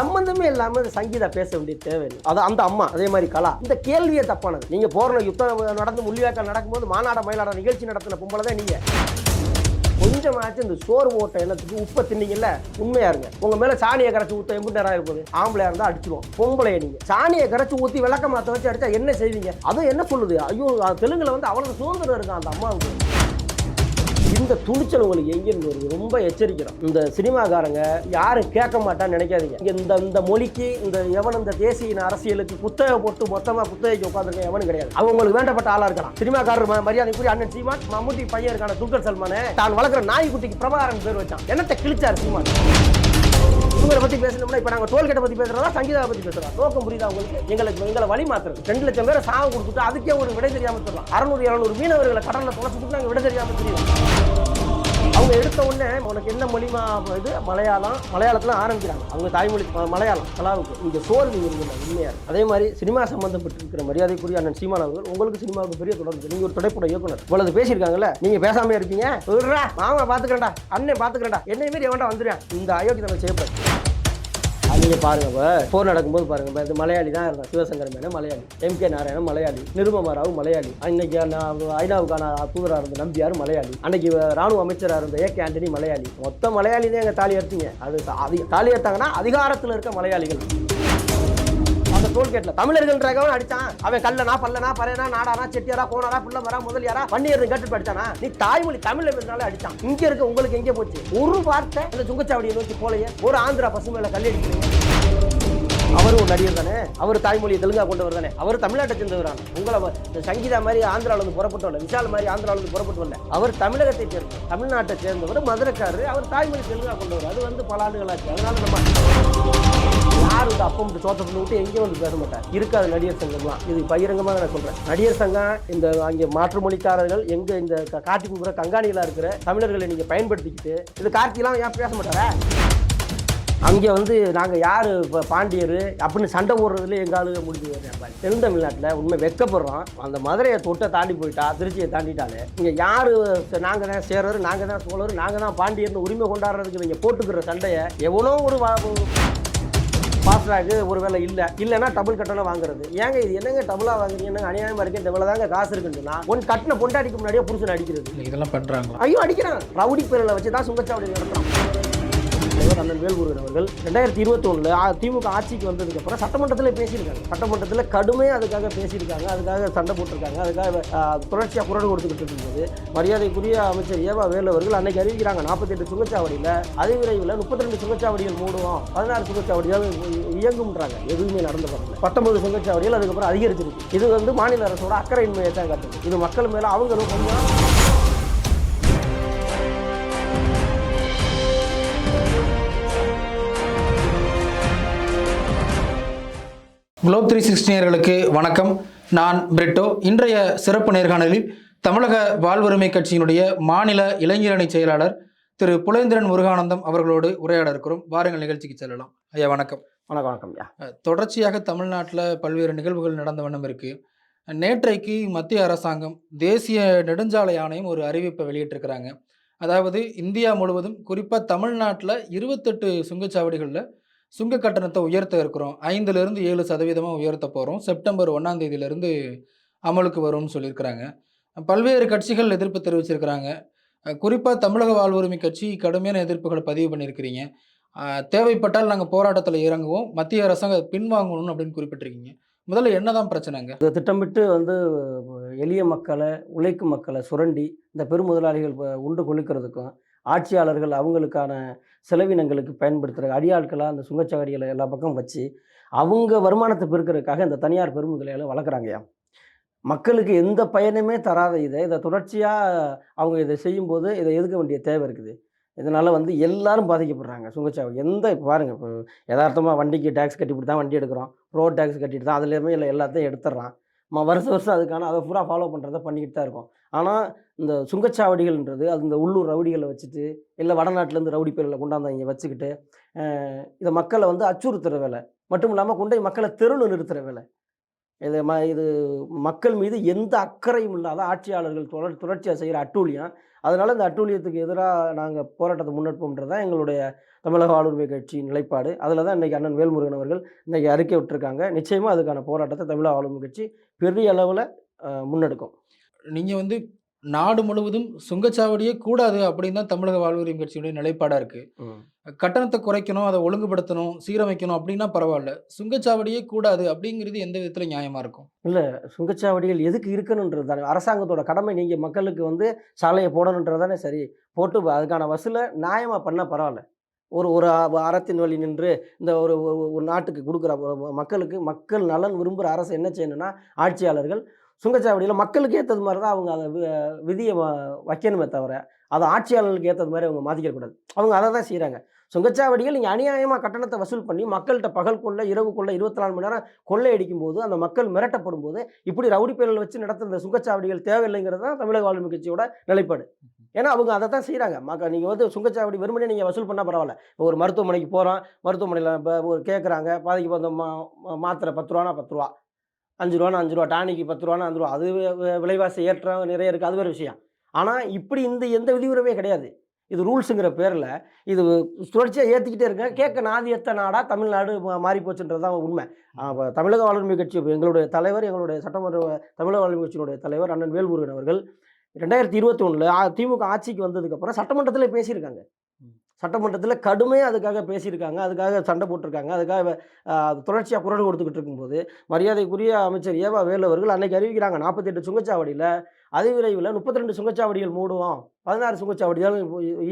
சம்பந்தமே இல்லாமல் இந்த சங்கீதா பேச வேண்டிய தேவையில்லை. அது அந்த அம்மா அதே மாதிரி கலா. இந்த கேள்வியே தப்பானது. நீங்கள் போற யுத்தம் நடந்து முள்ளிவாக்கம் நடக்கும்போது மாநாட மயிலாட நிகழ்ச்சி நடத்தின பொம்பளை தான் நீங்கள் கொஞ்சமாச்சும் இந்த சோறு ஓட்ட எண்ணத்துக்கு உப்பை தின்னீங்கல்ல உண்மையா இருங்க. உங்க மேல சாணியை கரைச்சி ஊத்த எம்பு நேரம் இருப்பது ஆம்பளையா இருந்தா அடிச்சிருவோம் பொம்பளைய நீங்க. சாணியை கரைச்சி ஊத்தி விளக்க மாத்த வச்சு அடிச்சா என்ன செய்வீங்க? அதுவும் என்ன சொல்லுது? ஐயோ தெலுங்கில் தெலுங்குல வந்து அவ்வளவு சுதந்திரம் இருக்கும் அந்த அம்மாவுக்கு? இந்த துணிச்சல் உங்களுக்கு எங்கேருந்து வருது? ரொம்ப எச்சரிக்கிறோம். இந்த சினிமாக்காரங்க யாரும் கேட்க மாட்டான்னு நினைக்காதீங்க. இந்த இந்த மொழிக்கு இந்த எவன் இந்த தேசிய அரசியலுக்கு புத்தக போட்டு மொத்தமாக புத்தகைக்கு உட்காந்துருக்க எவனும் கிடையாது. அவங்க உங்களுக்கு வேண்டப்பட்ட ஆளாக இருக்கலாம். சினிமாக்காரர் மரியாதைக்குரிய அண்ணன் சீமான் மம்முட்டி பையன் இருக்கான துல்கர் சல்மானே தான் வளர்க்குற நாய்க்குட்டிக்கு பிரபாகரன் பேர் வச்சான். என்னத்தை கிழிச்சார் சீமான்? இவங்களை பத்தி பேசணும்னா இப்ப நாங்க டோல்கேட்டை பத்தி பேசுறதா சங்கீதாவை பத்தி பேசுறோம் நோக்கம் புரியுதா உங்களுக்கு? எங்களுக்கு எங்களை வழி மாத்துறது. ரெண்டு லட்சம் பேரை சாவு கொடுத்துட்டு அதுக்கே ஒரு விடை தெரியாம சொல்லலாம் அறுநூறு இரநூறு மீனவர்களை கடல்ல தொலைச்சு நாங்க விடை தெரியாம தெரியும் அவங்க எடுத்த உடனே உனக்கு என்ன மொழிமா இது? மலையாளம். மலையாளத்தில் ஆரம்பிக்கிறாங்க. அவங்க தாய்மொழி மலையாளம் கலாவுக்கு. இந்த சோர்வு இருக்குல்ல உண்மையா? அதே மாதிரி சினிமா சம்மந்தப்பட்டிருக்கிற மரியாதைக்குரிய அண்ணன் சீமான் அவர்கள் உங்களுக்கு சினிமாவுக்கு பெரிய தொடர்பு. நீங்கள் ஒரு திரைப்பட இயக்குனர். இவ்வளவு பேசியிருக்காங்கல்ல? நீங்கள் பேசாமல் இருப்பீங்க. மாமா பார்த்துக்கிறேன்டா அண்ணன் பார்த்துக்கிறேன்டா என்னை மாரி எவன்டா வந்துடுறேன் இந்த அயோக்கியத்தை செய்யப்படும் நீங்கள் பாருங்கள் இப்போ போர் நடக்கும்போது பாருங்கள் இது மலையாளி தான் இருந்தான். Sivasankar Menon Malayali. M K Narayanan Malayali. Nirupama Malayali. அன்னைக்கு நான் ஐநாவுக்கான தூதராக இருந்த நம்பியார் மலையாளி. அன்னைக்கு ராணுவ அமைச்சராக இருந்த ஏ கே ஆண்டனி மலையாளி. மொத்த மலையாளி தான் எங்கள் தாலி எடுத்தீங்க. அது தாலி எடுத்தாங்கன்னா அதிகாரத்தில் இருக்க மலையாளிகள். அந்த டோல்கேட்ல தமிழர்கள்ன்றவன் அடிச்சான். அவன் கல்லனா பல்லனா பறையனா நாடானா செட்டியாரா கோனாரா புள்ளமரா முதலியாரா வன்னியர் கேட்டு படிச்சானா? நீ தாய்மொழி தமிழ் இருந்தாலும் அடிச்சான். இங்க இருக்க உங்களுக்கு எங்கே போச்சு? ஒரு வார்த்தை. அந்த சுங்கச்சாவடியை நோக்கி போலையே. ஒரு ஆந்திரா பசுமையில கல்லடிக்கிறீங்க. அவரும் ஒரு நடிகர் தானே? அவர் தாய்மொழியை தெலுங்கா கொண்டவர் தானே? அவர் தமிழ்நாட்டை சேர்ந்தவரான உங்களை வ- இந்த சங்கீதா மாதிரி ஆந்திராவில் இருந்து புறப்பட்டு வரல விஷால் மாதிரி ஆந்திராவில் இருந்து புறப்பட்டு வரல அவர் தமிழகத்தை சேர்ந்த தமிழ்நாட்டை சேர்ந்தவர் மதுரைக்காரர் அவர் தாய்மொழி தெலுங்கா கொண்டவர். அது வந்து பல ஆண்டுகளாச்சு அதனால நம்ம யார் இந்த அப்பம் சோத்த பண்ணி விட்டு எங்கேயும் வந்து பேச மாட்டார். இருக்காது நடிகர் சங்கம்லாம். இது பகிரங்கமாக நான் சொல்கிறேன் நடிகர் சங்கம் இந்த அங்கே மாற்று மொழிக்காரர்கள் எங்கே இந்த க- காட்டி கங்காணிகளாக இருக்கிற தமிழர்களை நீங்கள் பயன்படுத்திக்கிட்டு இது கார்த்திலாம் ஏன் பேச மாட்டாரா? அங்கே வந்து நாங்கள் யார் இப்போ பாண்டியர் அப்படின்னு சண்டை போடுறதுல எங்கள் ஆளுங்க முடிஞ்சு தென்தமிழ்நாட்டில் உண்மை வெக்கப்படுறோம் அந்த மதுரையை தொட்டை தாண்டி போயிட்டா திருச்சியை தாண்டிட்டாலே இங்கே யார் நாங்கள் தான் சேரர் நாங்கள் தான் சோழர் நாங்கள் தான் பாண்டியர்னு உரிமை கொண்டாடுறதுக்கு நீங்கள் போட்டுக்கிற சண்டையை எவனோ ஒரு ஃபாஸ்ட்ராக்கு ஒருவேளை இல்லை. இல்லைன்னா டபுள் கட்டணம் வாங்குறது. ஏங்க இது என்னங்க டபுளாக வாங்குறீங்க? என்னங்க அநியாயமாக இருக்கு இந்த வேலை தாங்க காசு இருக்குன்னா ஒன் கட்டின பொண்டாடிக்கு முன்னாடியே புருஷன் அடிக்கிறது. இதெல்லாம் பண்றாங்களா ஐயோ அடிக்கிறான். ரவுடி பேரில் வச்சு தான் சுங்கச்சாவடி நடத்துறான். தலைவர் அண்ணன் வேல்முருகன் அவர்கள் ரெண்டாயிரத்தி இருபத்தி திமுக ஆட்சிக்கு வந்ததுக்கு அப்புறம் சட்டமன்றத்தில் பேசியிருக்காங்க. சட்டமன்றத்தில் கடுமையாக அதுக்காக பேசியிருக்காங்க. அதுக்காக சண்டை போட்டிருக்காங்க. அதுக்காக தொடர்ச்சியாக குரல் கொடுத்துக்கிட்டு இருந்தது. மரியாதைக்குரிய அமைச்சர் ஏவா வேலு அவர்கள் அன்னைக்கு அறிவிக்கிறாங்க நாற்பத்தெட்டு சுங்கச்சாவடியில். அதிவிரைவில் முப்பத்தி ரெண்டு சுங்கச்சாவடிகள் மூடுவோம். பதினாறு சுங்கச்சாவடிகள் இயங்கும்ன்றாங்க. எதுவுமே நடந்து வரல. பத்தொன்பது சுங்கச்சாவடிகள் அதுக்கப்புறம் அதிகரிச்சிருக்கு. இது வந்து மாநில அரசோட அக்கறையின்மையை தான் காட்டுது. இது மக்கள் மேலே அவங்களும் கொஞ்சம் குளோப் த்ரீ சிக்ஸ்டினியர்களுக்கு வணக்கம். நான் பிரிட்டோ. இன்றைய சிறப்பு நேர்காணலில் தமிழக வாழ்வுரிமை கட்சியினுடைய மாநில இளைஞரணி செயலாளர் திரு புலேந்திரன் முருகானந்தம் அவர்களோடு உரையாட இருக்கிறோம். வாருங்கள் நிகழ்ச்சிக்கு செல்லலாம். ஐயா வணக்கம். வணக்கம் வணக்கம் தொடர்ச்சியாக தமிழ்நாட்டில் பல்வேறு நிகழ்வுகள் நடந்த வண்ணம் இருக்கு. நேற்றைக்கு மத்திய அரசாங்கம் தேசிய நெடுஞ்சாலை ஆணையம் ஒரு அறிவிப்பை வெளியிட்டிருக்கிறாங்க. அதாவது இந்தியா முழுவதும் குறிப்பாக தமிழ்நாட்டில் இருபத்தெட்டு சுங்கச்சாவடிகளில் சுங்க கட்டணத்தை உயர்த்த இருக்கிறோம். ஐந்துலேருந்து ஏழு சதவீதமாக உயர்த்த போகிறோம் செப்டம்பர் ஒன்றாம் தேதியிலேருந்து அமலுக்கு வரும்னு சொல்லியிருக்கிறாங்க. பல்வேறு கட்சிகள் எதிர்ப்பு தெரிவிச்சிருக்கிறாங்க. குறிப்பாக தமிழக வாழ்வுரிமை கட்சி கடுமையான எதிர்ப்புகளை பதிவு பண்ணியிருக்கிறீங்க. தேவைப்பட்டால் நாங்கள் போராட்டத்தில் இறங்குவோம். மத்திய அரசாங்க பின்வாங்கணும் அப்படின்னு குறிப்பிட்டிருக்கீங்க. முதல்ல என்னதான் பிரச்சனைங்க? இதை திட்டமிட்டு வந்து எளிய மக்களை உழைக்கும் மக்களை சுரண்டி இந்த பெருமுதலாளிகள் உண்டு கொழுக்கிறதுக்கும் ஆட்சியாளர்கள் அவங்களுக்கான செலவினங்களுக்கு பயன்படுத்துகிற அடியாட்களாக அந்த சுங்கச்சாவடிகளை எல்லா பக்கம் வச்சு அவங்க வருமானத்தை பெருக்கிறதுக்காக இந்த தனியார் பெருமுதலாளிகளை வளர்க்குறாங்கய்யா மக்களுக்கு எந்த பயனுமே தராத இதை இதை தொடர்ச்சியாக அவங்க இதை செய்யும்போது இதை எதுக்க வேண்டிய தேவை இருக்குது. இதனால் வந்து எல்லாரும் பாதிக்கப்படுறாங்க சுங்கச்சாவடி. எந்த இப்போ பாருங்கள் இப்போ யதார்த்தமாக வண்டிக்கு டேக்ஸ் கட்டிவிட்டு தான் வண்டி எடுக்கிறோம். ரோட் டேக்ஸ் கட்டிட்டு தான் அதுலேயுமே இல்லை எல்லாத்தையும் எடுத்துடுறான் வருஷம் வருஷம் அதுக்கான அதை பூரா ஃபாலோ பண்ணுறதை பண்ணிக்கிட்டு தான் இருக்கும். ஆனால் இந்த சுங்கச்சாவடிகள்ன்றது அது இந்த உள்ளூர் ரவுடிகளை வச்சுட்டு இல்லை வடநாட்டிலேருந்து ரவுடி பேர்களை கொண்டாந்து இங்கே வச்சுக்கிட்டு இதை மக்களை வந்து அச்சுறுத்துகிற வேலை. மட்டும் இல்லாமல் கொண்டு போய் மக்களை தெருவில் நிறுத்துகிற வேலை. இது ம இது மக்கள் மீது எந்த அக்கறையும் இல்லாத ஆட்சியாளர்கள் தொடர் தொடர்ச்சியாக செய்கிற அட்டூழியம் அதனால் இந்த அட்டூழியத்துக்கு எதிராக நாங்கள் போராட்டத்தை முன்னெடுப்போம்ன்றது தான் எங்களுடைய தமிழக ஆளுரிமை கட்சி நிலைப்பாடு. அதில் தான் இன்றைக்கி அண்ணன் வேல்முருகன் அவர்கள் இன்றைக்கி அறிக்கை விட்டுருக்காங்க. நிச்சயமாக அதுக்கான போராட்டத்தை தமிழக ஆளுமை கட்சி பெரிய அளவில் முன்னெடுக்கும். நீங்கள் வந்து நாடு முழுவதும் சுங்கச்சாவடியே கூடாது அப்படின்னு தான் தமிழக வாழ்வுரிமை கட்சியுடைய நிலைப்பாடாக இருக்குது கட்டணத்தை குறைக்கணும் அதை ஒழுங்குபடுத்தணும் சீரமைக்கணும் அப்படின்னா பரவாயில்ல. சுங்கச்சாவடியே கூடாது அப்படிங்கிறது எந்த விதத்தில் நியாயமாக இருக்கும்? சுங்கச்சாவடிகள் எதுக்கு இருக்கணுன்றது தானே. அரசாங்கத்தோட கடமை நீங்கள் மக்களுக்கு வந்து சாலையை போடணுன்றது தானே சரி. போட்டு அதுக்கான வசூலை நியாயமாக பண்ணால் பரவாயில்ல. ஒரு ஒரு அறத்தின் வழி நின்று இந்த ஒரு ஒரு- நாட்டுக்கு கொடுக்குற மக்களுக்கு மக்கள் நலன் விரும்புகிற அரசு என்ன செய்யணும்னா ஆட்சியாளர்கள் சுங்கச்சாவடியில் மக்களுக்கு ஏற்றது மாதிரி தான் அவங்க அதை வி- விதியை வ- வைக்கணுமே தவிர அதை ஆட்சியாளர்களுக்கு ஏற்றது மாதிரி அவங்க மாற்றிக்கக்கூடாது அவங்க அதை தான் செய்கிறாங்க சுங்கச்சாவடிகள் நீங்கள் அநியாயமாக கட்டணத்தை வசூல் பண்ணி மக்கள்கிட்ட பகல் கொள்ள இரவு கொள்ள இருபத்தி நாலு மணி நேரம் கொள்ளையடிக்கும் போது அந்த மக்கள் மிரட்டப்படும் போது இப்படி ரவுடி பேரில் வச்சு நடத்துகிற இந்த சுங்கச்சாவடிகள் தேவையில்லைங்கிறது தான் தமிழக வாழ்வு கட்சியோட நிலைப்பாடு. ஏன்னா அவங்க அதை தான் செய்கிறாங்க மக்கள் நீங்கள் வந்து சுங்கச்சாவடி வெறுமனே நீங்கள் வசூல் பண்ணால் பரவாயில்ல. ஒரு மருத்துவமனைக்கு போகிறோம் மருத்துவமனையில் இப்போ ஒரு கேட்குறாங்க பாதிக்கு வந்த மா மா- மாத்திரை பத்து ரூபானா பத்து ரூபா. அஞ்சு ரூபான்னு அஞ்சு ரூபா டானிக்கு பத்து ரூபானா அஞ்சு ரூபா அது விலைவாசி ஏற்றம் நிறைய இருக்குது அது வேறு விஷயம். ஆனால் இப்படி இந்த எந்த விதிமுறையுமே கிடையாது. இது ரூல்ஸுங்கிற பேரில் இது தொடர்ச்சியாக ஏற்றிக்கிட்டே இருக்க. கேட்க நாதியத்த நாடாக தமிழ்நாடு மாறி போச்சுன்றது தான் உண்மை. அப்போ தமிழக வாழ்வுரிமை கட்சி எங்களுடைய தலைவர் எங்களுடைய சட்டமன்ற தமிழக வாழ்வுரிமை கட்சியினுடைய தலைவர் அண்ணன் வேல்முருகன் அவர்கள் ரெண்டாயிரத்தி இருபத்தி ஒன்றில் திமுக ஆட்சிக்கு வந்ததுக்கப்புறம் சட்டமன்றத்தில் பேசியிருக்காங்க. சட்டமன்றத்தில் கடுமையாக அதுக்காக பேசியிருக்காங்க. அதுக்காக சண்டை போட்டிருக்காங்க. அதுக்காக தொடர்ச்சியாக குரல் கொடுத்துக்கிட்டு இருக்கும்போது மரியாதைக்குரிய அமைச்சர் ஏவா வேலு அவர்கள் அன்னைக்கு அறிவிக்கிறாங்க நாற்பத்தெட்டு சுங்கச்சாவடியில் அதிவிரைவில் முப்பத்தி ரெண்டு சுங்கச்சாவடிகள் மூடுவோம் பதினாறு சுங்கச்சாவடிகள்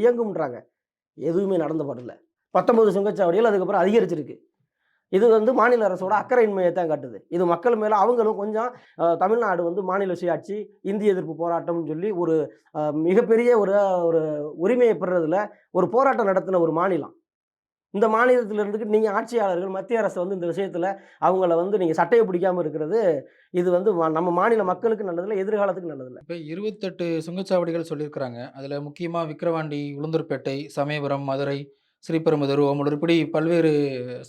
இயங்கும்ன்றாங்க. எதுவுமே நடந்த பாடில்ல பத்தொன்பது சுங்கச்சாவடிகள் அதுக்கப்புறம் அதிகரிச்சிருக்கு. இது வந்து மாநில அரசோட அக்கறையின்மையை தான் காட்டுது. இது மக்கள் மேலே அவங்களும் கொஞ்சம் தமிழ்நாடு வந்து மாநில சுயாட்சி இந்திய எதிர்ப்பு போராட்டம்னு சொல்லி ஒரு மிகப்பெரிய ஒரு ஒரு உரிமையை பெறுறதுல ஒரு போராட்டம் நடத்தின ஒரு மாநிலம். இந்த மாநிலத்தில் இருந்துக்கிட்டு நீங்கள் ஆட்சியாளர்கள் மத்திய அரசு வந்து இந்த விஷயத்தில் அவங்கள வந்து நீங்கள் சட்டையை பிடிக்காமல் இருக்கிறது இது வந்து நம்ம மாநில மக்களுக்கு நல்லதில்லை எதிர்காலத்துக்கு நல்லதில்லை. இப்போ இருபத்தெட்டு சுங்கச்சாவடிகள் சொல்லியிருக்கிறாங்க. அதில் முக்கியமாக விக்கிரவாண்டி உளுந்தூர்பேட்டை சமயபுரம் மதுரை ஸ்ரீபெரும்புதூர் ஓமலூர் இப்படி பல்வேறு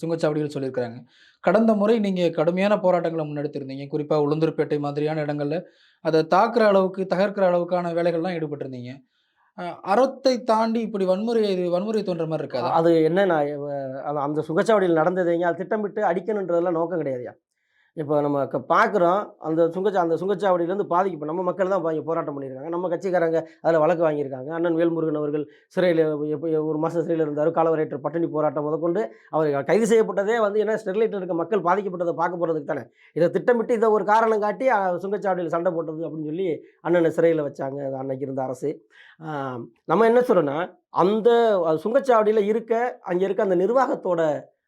சுங்கச்சாவடிகள் சொல்லியிருக்கிறாங்க. கடந்த முறை நீங்கள் கடுமையான போராட்டங்களை முன்னெடுத்திருந்தீங்க. குறிப்பாக உளுந்தூர்பேட்டை மாதிரியான இடங்களில் அதை தாக்குற அளவுக்கு தகர்க்கிற அளவுக்கான வேலைகள்லாம் ஈடுபட்டிருந்தீங்க. அறத்தை தாண்டி இப்படி வன்முறை இது வன்முறை தோன்ற மாதிரி இருக்காது? அது என்னன்னா அஹ் அந்த- அந்த சுங்கச்சாவடியில் நடந்ததுங்க அது திட்டமிட்டு அடிக்கணுன்றதெல்லாம் நோக்கம் கிடையாதுயா? இப்போ நம்ம பார்க்குறோம் அந்த சுங்கச்சா அந்த சுங்கச்சாவடியிலேருந்து பாதிக்கு இப்போ நம்ம மக்கள் தான் பாதி போராட்டம் பண்ணியிருக்காங்க. நம்ம கட்சிக்காரங்க அதில் வழக்கு வாங்கியிருக்காங்க. அண்ணன் வேல்முருகன் அவர்கள் சிறையில் எப்போ ஒரு மாதம் சிறையில் இருந்தார். காலவரையற்ற பட்டினி போராட்டம் முதற்கொண்டு அவர் கைது செய்யப்பட்டதே வந்து ஏன்னா ஸ்டெர்லைட்டில் இருக்க மக்கள் பாதிக்கப்பட்டதை பார்க்க போகிறதுக்கு தானே. இதை திட்டமிட்டு இதை ஒரு காரணம் காட்டி சுங்கச்சாவடியில் சண்டை போட்டது அப்படின்னு சொல்லி அண்ணனை சிறையில் வச்சாங்க அது அன்னைக்கு இருந்த அரசு. நம்ம என்ன சொல்கிறோன்னா அந்த சுங்கச்சாவடியில் இருக்க அங்கே இருக்க அந்த நிர்வாகத்தோட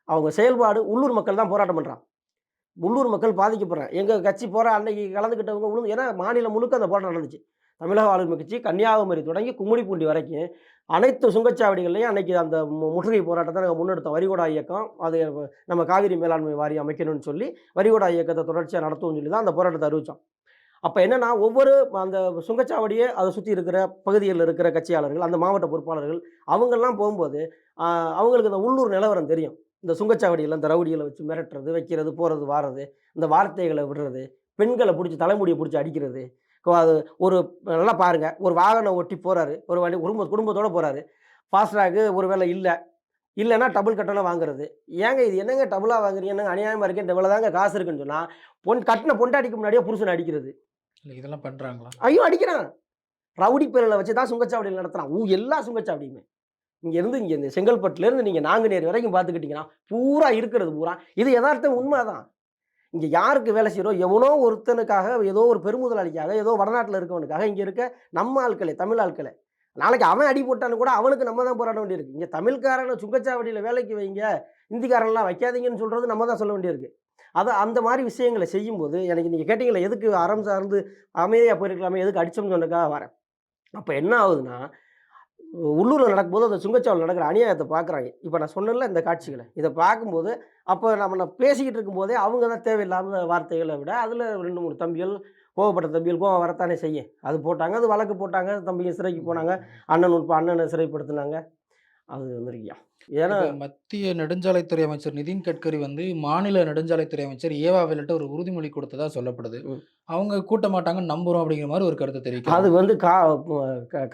அவங்க செயல்பாடு உள்ளூர் மக்கள் தான் போராட்டம் பண்ணுறான் உள்ளூர் மக்கள் பாதிக்கப்படுறாங்க. எங்கள் கட்சி போகிற அன்னைக்கு கலந்துக்கிட்டவங்க உளுந்து ஏன்னா மாநிலம் முழுக்க அந்த போராட்டம் நடந்துச்சு. தமிழக ஆளுமை கட்சி கன்னியாகுமரி தொடங்கி கும்மிடிப்பூண்டி வரைக்கும் அனைத்து சுங்கச்சாவடிகள்லையும் அன்னைக்கு அந்த முற்றுகை போராட்டத்தை நாங்கள் முன்னெடுத்தோம். வரிகோடா இயக்கம் அது நம்ம காவிரி மேலாண்மை வாரியம் அமைக்கணும்னு சொல்லி வரிகோடா இயக்கத்தை தொடர்ச்சியாக நடத்துவோம்னு சொல்லி தான் அந்த போராட்டத்தை அறிவித்தோம் அப்போ என்னென்னா ஒவ்வொரு அந்த சுங்கச்சாவடியை அதை சுற்றி இருக்கிற பகுதிகளில் இருக்கிற கட்சியாளர்கள் அந்த மாவட்ட பொறுப்பாளர்கள் அவங்கெல்லாம் போகும்போது அவங்களுக்கு அந்த உள்ளூர் நிலவரம் தெரியும். இந்த சுங்கச்சாவடியில் இந்த ரவுடிகளை வச்சு மிரட்டுறது வைக்கிறது போகிறது வாரது இந்த வார்த்தைகளை விடுறது பெண்களை பிடிச்சி தலைமுடியை பிடிச்சி அடிக்கிறது. அது ஒரு நல்லா பாருங்கள் ஒரு வாகனம் ஓட்டி போகிறாரு ஒரு வண்டி குடும்ப குடும்பத்தோடு போகிறாரு ஃபாஸ்ட்ராகு ஒரு வேளை இல்லை. இல்லைன்னா டபுள் கட்டணம் வாங்குறது. ஏங்க இது என்னங்க டபுளாக வாங்குறீங்க? என்னங்க அநியாயமாக இருக்கேன் இவ்வளோ தாங்க காசு இருக்குன்னு சொன்னால் பொன் கட்டின பொண்டாட்டிக்கு முன்னாடியே புருஷனை அடிக்கிறது. இதெல்லாம் பண்ணுறாங்களா ஐயோ அடிக்கிறான். ரவுடி பேரில் வச்சு தான் சுங்கச்சாவடியில் நடத்துகிறான் ஊ எல்லா சுங்கச்சாவடியுமே. இங்கேருந்து இங்கே இந்த செங்கல்பட்டுலேருந்து நீங்கள் நாங்குநேர் வரைக்கும் பார்த்துக்கிட்டிங்கன்னா பூரா இருக்கிறது பூரா. இது யதார்த்தம் உண்மை தான் இங்கே யாருக்கு வேலை செய்கிறோம் எவனோ ஒருத்தனுக்காக ஏதோ ஒரு பெருமுதலாளிக்காக ஏதோ வடநாட்டில் இருக்கவனுக்காக இங்கே இருக்க நம்ம ஆட்களே தமிழ் ஆட்களே. நாளைக்கு அவன் அடி போட்டான்னு கூட அவனுக்கு நம்ம தான் போராட வேண்டியிருக்கு. இங்கே தமிழ்காரனை சுங்கச்சாவடியில் வேலைக்கு வைங்க இந்திக்காரன்லாம் வைக்காதீங்கன்னு சொல்கிறது நம்ம தான் சொல்ல வேண்டியிருக்கு. அது அந்த மாதிரி விஷயங்களை செய்யும்போது எனக்கு நீங்கள் கேட்டிங்களே எதுக்கு அறம் சார்ந்து அமைதியாக போயிருக்கலாமே எதுக்கு அடிச்சோம்னு சொன்னதுக்காக வரேன். அப்போ என்ன ஆகுதுன்னா உள்ளூரில் நடக்கும்போது அந்த சுங்கச்சாவடியில் நடக்கிற அநியாயத்தை பார்க்குறாங்க. இப்போ நான் சொன்னேன்ல இந்த காட்சிகளை. இதை பார்க்கும்போது அப்போ நம்ம நான் பேசிக்கிட்டு இருக்கும்போதே அவங்க தான் தேவையில்லாத வார்த்தைகளை விட அதில் ரெண்டு மூணு தம்பிகள் கோவப்பட்ட தம்பிகள் கோவம் வரத்தானே செய்யும். அது போட்டாங்க அது வழக்கு போட்டாங்க தம்பிங்க சிறைக்கு போனாங்க அண்ணன் உட்ப அண்ணனை சிறைப்படுத்தினாங்க. அது வந்துருக்கியா? ஏன்னா மத்திய நெடுஞ்சாலைத்துறை அமைச்சர் நிதின் கட்கரி வந்து மாநில நெடுஞ்சாலைத்துறை அமைச்சர் ஏவா வேலுட்ட ஒரு உறுதிமொழி கொடுத்ததா சொல்லப்படுது. அவங்க கூட்ட மாட்டாங்கன்னு நம்புறோம் அப்படிங்கிற மாதிரி ஒரு கருத்து அது தெரிவிக்கிறாங்க வந்து கா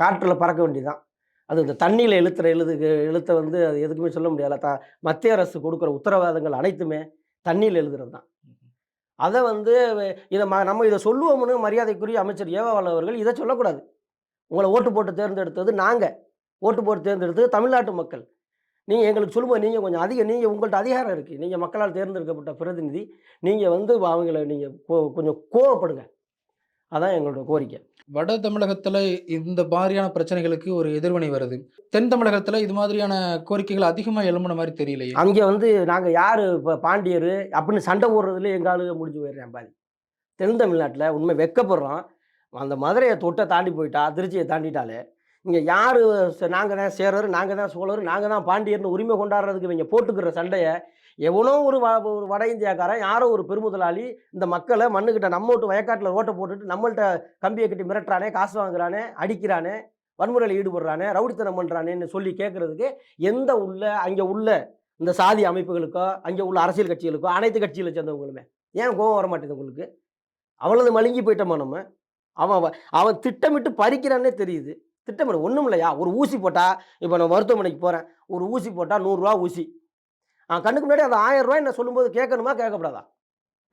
காற்றுல பறக்க வேண்டியதுதான். அது இந்த தண்ணியில் எழுத்துற எழுது எழுத்த வந்து அது எதுக்குமே சொல்ல முடியாது த மத்திய அரசு கொடுக்குற உத்தரவாதங்கள் அனைத்துமே தண்ணியில் எழுதுறது தான். அதை வந்து இதை ம நம்ம இதை சொல்லுவோம்னு மரியாதைக்குரிய அமைச்சர் ஏவாவால் அவர்கள் இதை சொல்லக்கூடாது. உங்களை ஓட்டு போட்டு தேர்ந்தெடுத்தது நாங்கள் ஓட்டு போட்டு தேர்ந்தெடுத்தது தமிழ்நாட்டு மக்கள். நீங்கள் எங்களுக்கு சொல்லும்போது நீங்கள் கொஞ்சம் அதிக நீங்கள் உங்கள்கிட்ட அதிகாரம் இருக்குது நீங்கள் மக்களால் தேர்ந்தெடுக்கப்பட்ட பிரதிநிதி. நீங்கள் வந்து அவங்கள நீங்கள் கொஞ்சம் கோவப்படுங்க. அதான் எங்களோட கோரிக்கை. வட தமிழகத்துல இந்த மாதிரியான பிரச்சனைகளுக்கு ஒரு எதிர்வினை வருது. தென் தமிழகத்துல இது மாதிரியான கோரிக்கைகள் அதிகமா எழும்புன மாதிரி தெரியலையே. அங்கே வந்து நாங்கள் யார் இப்போ பாண்டியர் அப்படின்னு சண்டை போடுறதுல எங்கள் ஆளுங்க முடிஞ்சு போயிடுறேன் பாதி தென் தமிழ்நாட்டில் உண்மை வெக்கப்படுறோம் அந்த மதுரையை தொட்டை தாண்டி போயிட்டா திருச்சியை தாண்டிட்டாலே இங்கே யார் நாங்கள் தான் சேரர் நாங்கள் தான் சோழர் நாங்கள் தான் பாண்டியர்னு உரிமை கொண்டாடுறதுக்கு இவங்க போட்டுக்கிற சண்டையை எவனோ ஒரு வ ஒரு வட இந்தியாக்காரன் யாரோ ஒரு பெருமுதலாளி இந்த மக்களை மண்ணுக்கிட்ட நம்ம விட்டு வயக்காட்டில் ஓட்டை போட்டுட்டு நம்மள்கிட்ட கம்பியை கட்டி மிரட்டுறானே காசு வாங்குறானே அடிக்கிறானே வன்முறையில் ஈடுபடுறானே ரவுடித்தனம் பண்ணுறானேன்னு சொல்லி கேட்குறதுக்கு எந்த உள்ள அங்கே உள்ள இந்த சாதி அமைப்புகளுக்கோ அங்கே உள்ள அரசியல் கட்சிகளுக்கோ அனைத்து கட்சிகளை சேர்ந்தவங்களுமே ஏன் கோவம் வர மாட்டேங்குது உங்களுக்கு? அவ்வளவு மழுங்கி போயிட்டோமா நம்ம? அவன் அவன் திட்டமிட்டு பறிக்கிறான்னே தெரியுது. திட்டமிட ஒன்றும் இல்லையா ஒரு ஊசி போட்டால் இப்போ நான் மருத்துவமனைக்கு போகிறேன் ஒரு ஊசி போட்டால் நூறுரூவா ஊசி. கண்ணுக்கு முன்னாடி அந்த ஆயிரம் ரூபாய் நான் சொல்லும்போது கேட்கணுமா? கேட்கக்கூடாதா?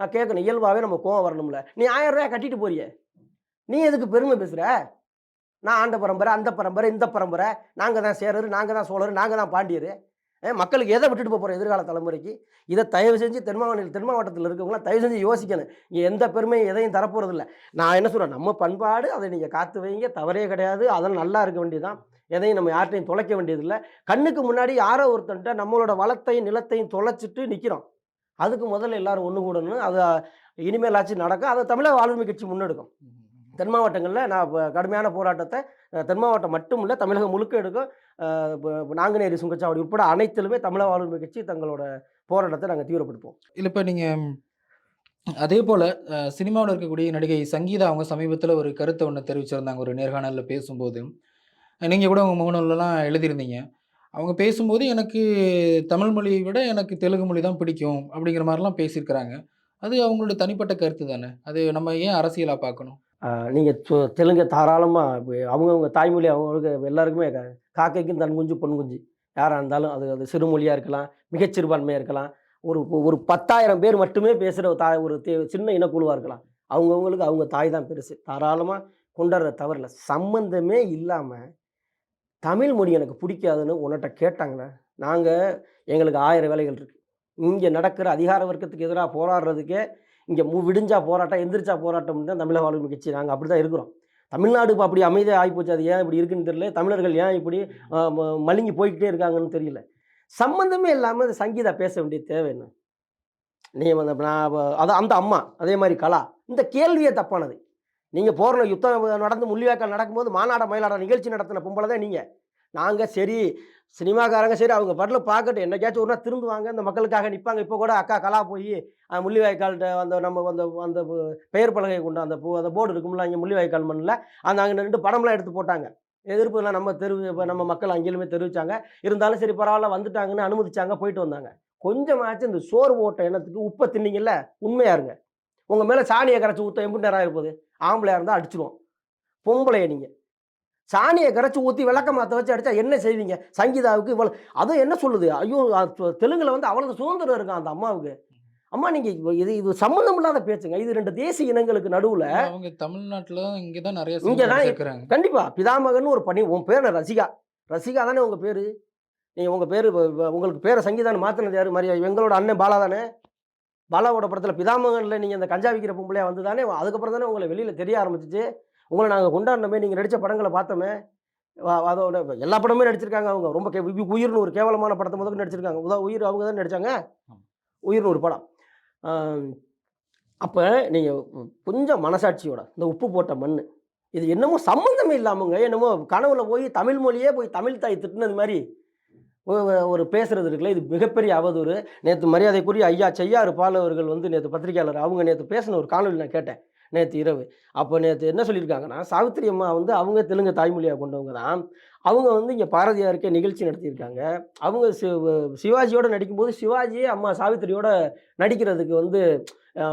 நான் கேட்கணும். இயல்பாகவே நம்ம கோவம் வரணும்ல. நீ ஆயிரம் ரூபாய் கட்டிட்டு போறியே. நீ எதுக்கு பெருமை பேசுகிற நான் ஆண்ட பரம்பரை அந்த பரம்பரை இந்த பரம்பரை. நாங்கள் தான் சேரர் நாங்கள் தான் சோழர் நாங்கள் தான் பாண்டியர். ஏன் மக்களுக்கு எதை விட்டுட்டு போகிறோம் எதிர்கால தலைமுறைக்கு? இதை தயவு செஞ்சு தென் மாவட்டத்தில் தென் மாவட்டத்தில் இருக்கவங்களாம் தயவு செஞ்சு யோசிக்கணும். இங்கே எந்த பெருமையும் எதையும் தரப்போகிறது இல்லை நான் என்ன சொல்கிறேன் நம்ம பண்பாடு அதை நீங்கள் காத்து வைங்க. தவறே கிடையாது. அதெல்லாம் நல்லா இருக்க வேண்டியதுதான். எதையும் நம்ம யார்ட்டையும் தொலைக்க வேண்டியதில்லை. கண்ணுக்கு முன்னாடி யாரோ ஒருத்தன்ட்ட நம்மளோட வளத்தையும் நிலத்தையும் தொலைச்சிட்டு நிற்கிறோம் அதுக்கு முதல்ல எல்லாரும் ஒன்று கூடணும். அதை இனிமேலாச்சும் நடக்கும். அதை தமிழக ஆளுமை கட்சி முன்னெடுக்கும். தென் மாவட்டங்களில் நான் கடுமையான போராட்டத்தை தென் மாவட்டம் மட்டும் இல்லை தமிழகம் முழுக்க எடுக்கும். இப்போ நாங்குநேரி சுங்கச்சாவடி உட்பட அனைத்திலுமே தமிழக ஆளுமை கட்சி தங்களோட போராட்டத்தை நாங்கள் தீவிரப்படுத்துவோம். இல்லை இப்போ நீங்கள் அதே போல் சினிமாவில் இருக்கக்கூடிய நடிகை சங்கீதா அவங்க சமீபத்தில் ஒரு கருத்தை ஒன்று தெரிவிச்சிருந்தாங்க. ஒரு நேர்காணலில் பேசும்போது. நீங்கள் கூட உங்கள் முகநூல்லாம் எழுதியிருந்தீங்க. அவங்க பேசும்போது எனக்கு தமிழ் மொழியை விட எனக்கு தெலுங்கு மொழி தான் பிடிக்கும் அப்படிங்கிற மாதிரிலாம் பேசியிருக்கிறாங்க. அது அவங்களோட தனிப்பட்ட கருத்து தானே? அது நம்ம ஏன் அரசியலாக பார்க்கணும்? நீங்கள் தெலுங்கு தாராளமாக அவங்கவுங்க தாய்மொழி அவங்களுக்கு எல்லாருக்குமே காக்கைக்கும் தன் குஞ்சு பொன் குஞ்சு. யாராக இருந்தாலும் அது அது சிறுமொழியாக இருக்கலாம் மிகச்சிறுபான்மையாக இருக்கலாம். ஒரு ஒரு பத்தாயிரம் பேர் மட்டுமே பேசுகிற தாய் ஒரு தே சின்ன இனக்குழுவாக இருக்கலாம். அவங்கவுங்களுக்கு அவங்க தாய் தான் பெருசு. தாராளமாக கொண்டாடுற தவறில் சம்மந்தமே இல்லாமல் தமிழ் மொழி எனக்கு பிடிக்காதுன்னு உன்கிட்ட கேட்டாங்கண்ணா நாங்கள் எங்களுக்கு ஆயிரம் வேலைகள் இருக்குது இங்கே நடக்கிற அதிகார வர்க்கத்துக்கு எதிராக போராடுறதுக்கே இங்கே மு விடிஞ்சா போராட்டம் எந்திரிச்சா போராட்டம்னு தான் தமிழக வாழ்வு கட்சி நாங்கள் அப்படி தான் இருக்கிறோம். தமிழ்நாடு இப்போ அப்படி அமைதியாக ஆகிப்போச்சு அது ஏன் இப்படி இருக்குன்னு தெரியல தமிழர்கள் ஏன் இப்படி மலிங்கி போய்கிட்டே இருக்காங்கன்னு தெரியல. சம்மந்தமே இல்லாமல் இந்த சங்கீதா பேச வேண்டிய தேவை என்ன? நீ வந்து நான் அவ- அது அந்த அம்மா அதே மாதிரி கலா இந்த கேள்வியே தப்பானது. நீங்கள் போகிற யுத்தம் நடந்து முள்ளிவாய்க்கால் நடக்கும்போது மாநாட மயிலாட நிகழ்ச்சி நடத்தின பொம்பளை தான் நீங்கள் நாங்கள் சரி சினிமாக்காரங்க சரி அவங்க பாட்டில் பார்க்கட்டும். என்னைக்காச்சும் ஒரு நாள் திருந்துவாங்க இந்த மக்களுக்காக நிற்பாங்க இப்போ கூட அக்கா கலா போய் முள்ளிவாய்க்கால்கிட்ட அந்த நம்ம அந்த அந்த பெயர் பலகை கொண்டு அந்த பூ அந்த போர்டு இருக்கும்ல அங்கே முள்ளிவாய்க்கால் மண்ணில் அந்த அங்கே ரெண்டு படம்லாம் எடுத்து போட்டாங்க. எதிர்ப்புலாம் நம்ம தெரு இப்போ நம்ம மக்கள் அங்கேயுமே தெரிவிச்சாங்க. இருந்தாலும் சரி பரவாயில்ல வந்துட்டாங்கன்னு அனுமதிச்சாங்க போயிட்டு வந்தாங்க. கொஞ்சமாச்சும் இந்த சோறு ஓட்ட எண்ணத்துக்கு உப்பை தின்னீங்கல்ல உண்மையாக இருங்க. உங்கள் மேலே சாணியை கரைச்சி ஊற்ற எப்படி நேரம் இருப்பது ஆம்பளையாக இருந்தால் அடிச்சிருவோம். பொம்பளைய நீங்கள் சாணியை கரைச்சி ஊற்றி விளக்க மாற்ற வச்சு அடித்தா என்ன செய்வீங்க? சங்கீதாவுக்கு இவ்வளோ அதுவும் என்ன சொல்லுது? ஐயோ தெலுங்குல வந்து அவ்வளோ சுதந்திரம் இருக்கான் அந்த அம்மாவுக்கு? அம்மா நீங்கள் இது இது சம்மந்தம் இல்லாத பேச்சுங்க. இது ரெண்டு தேசிய இனங்களுக்கு நடுவில் அவங்க தமிழ்நாட்டுல தான் இங்க தான் நிறைய இங்க தான் சேர்க்கிறாங்க. கண்டிப்பா. பிதாமகன் ஒரு பணி உன் பேர் ரசிகா. ரசிகா தானே உங்க பேரு? நீங்க உங்க பேரு உங்களுக்கு பேரை சங்கீதான்னு மாத்தினது யாரு? மாதிரி எங்களோட அண்ணன் பாலா தானே? பாலாவோட படத்துல பிதாமகன்ல நீங்க இந்த கஞ்சா விற்கிற பொம்பளையா வந்து தானே அதுக்கப்புறம் தானே உங்களை வெளியில தெரிய ஆரம்பிச்சிச்சு. உங்களை நாங்க கொண்டாடினோமே நீங்க நடிச்ச படங்களை பார்த்தோமே அதோட எல்லா படமே நடிச்சிருக்காங்க அவங்க. ரொம்ப கே- உயி- உயிர்னு ஒரு கேவலமான படத்தை முதல்ல நடிச்சிருக்காங்க. உதா உயிர் அவங்க தான் நடிச்சாங்க? உயிர்னு ஒரு படம். அப்போ நீங்கள் கொஞ்சம் மனசாட்சியோட இந்த உப்பு போட்ட மண் இது என்னமோ சம்மந்தமே இல்லாமங்க என்னமோ கனவுல போய் தமிழ் மொழியே போய் தமிழ் தாய் திட்டுனது மாதிரி ஒரு பேசுறது இருக்குல்ல இது மிகப்பெரிய அவதூறு. நேற்று மரியாதைக்குரிய ஐயா செய்யாறு பால் அவர்கள் வந்து நேற்று பத்திரிக்கையாளர் அவங்க நேற்று பேசின ஒரு காணொலி நான் கேட்டேன் நேற்று இரவு. அப்போ நேற்று என்ன சொல்லியிருக்காங்கன்னா சாவித்திரி அம்மா வந்து அவங்க தெலுங்கு தாய்மொழியாக கொண்டவங்க தான். அவங்க வந்து இங்கே பாரதியாருக்கே நிகழ்ச்சி நடத்தியிருக்காங்க. அவங்க சிவ சிவாஜியோட நடிக்கும்போது சிவாஜியே அம்மா சாவித்திரியோட நடிக்கிறதுக்கு வந்து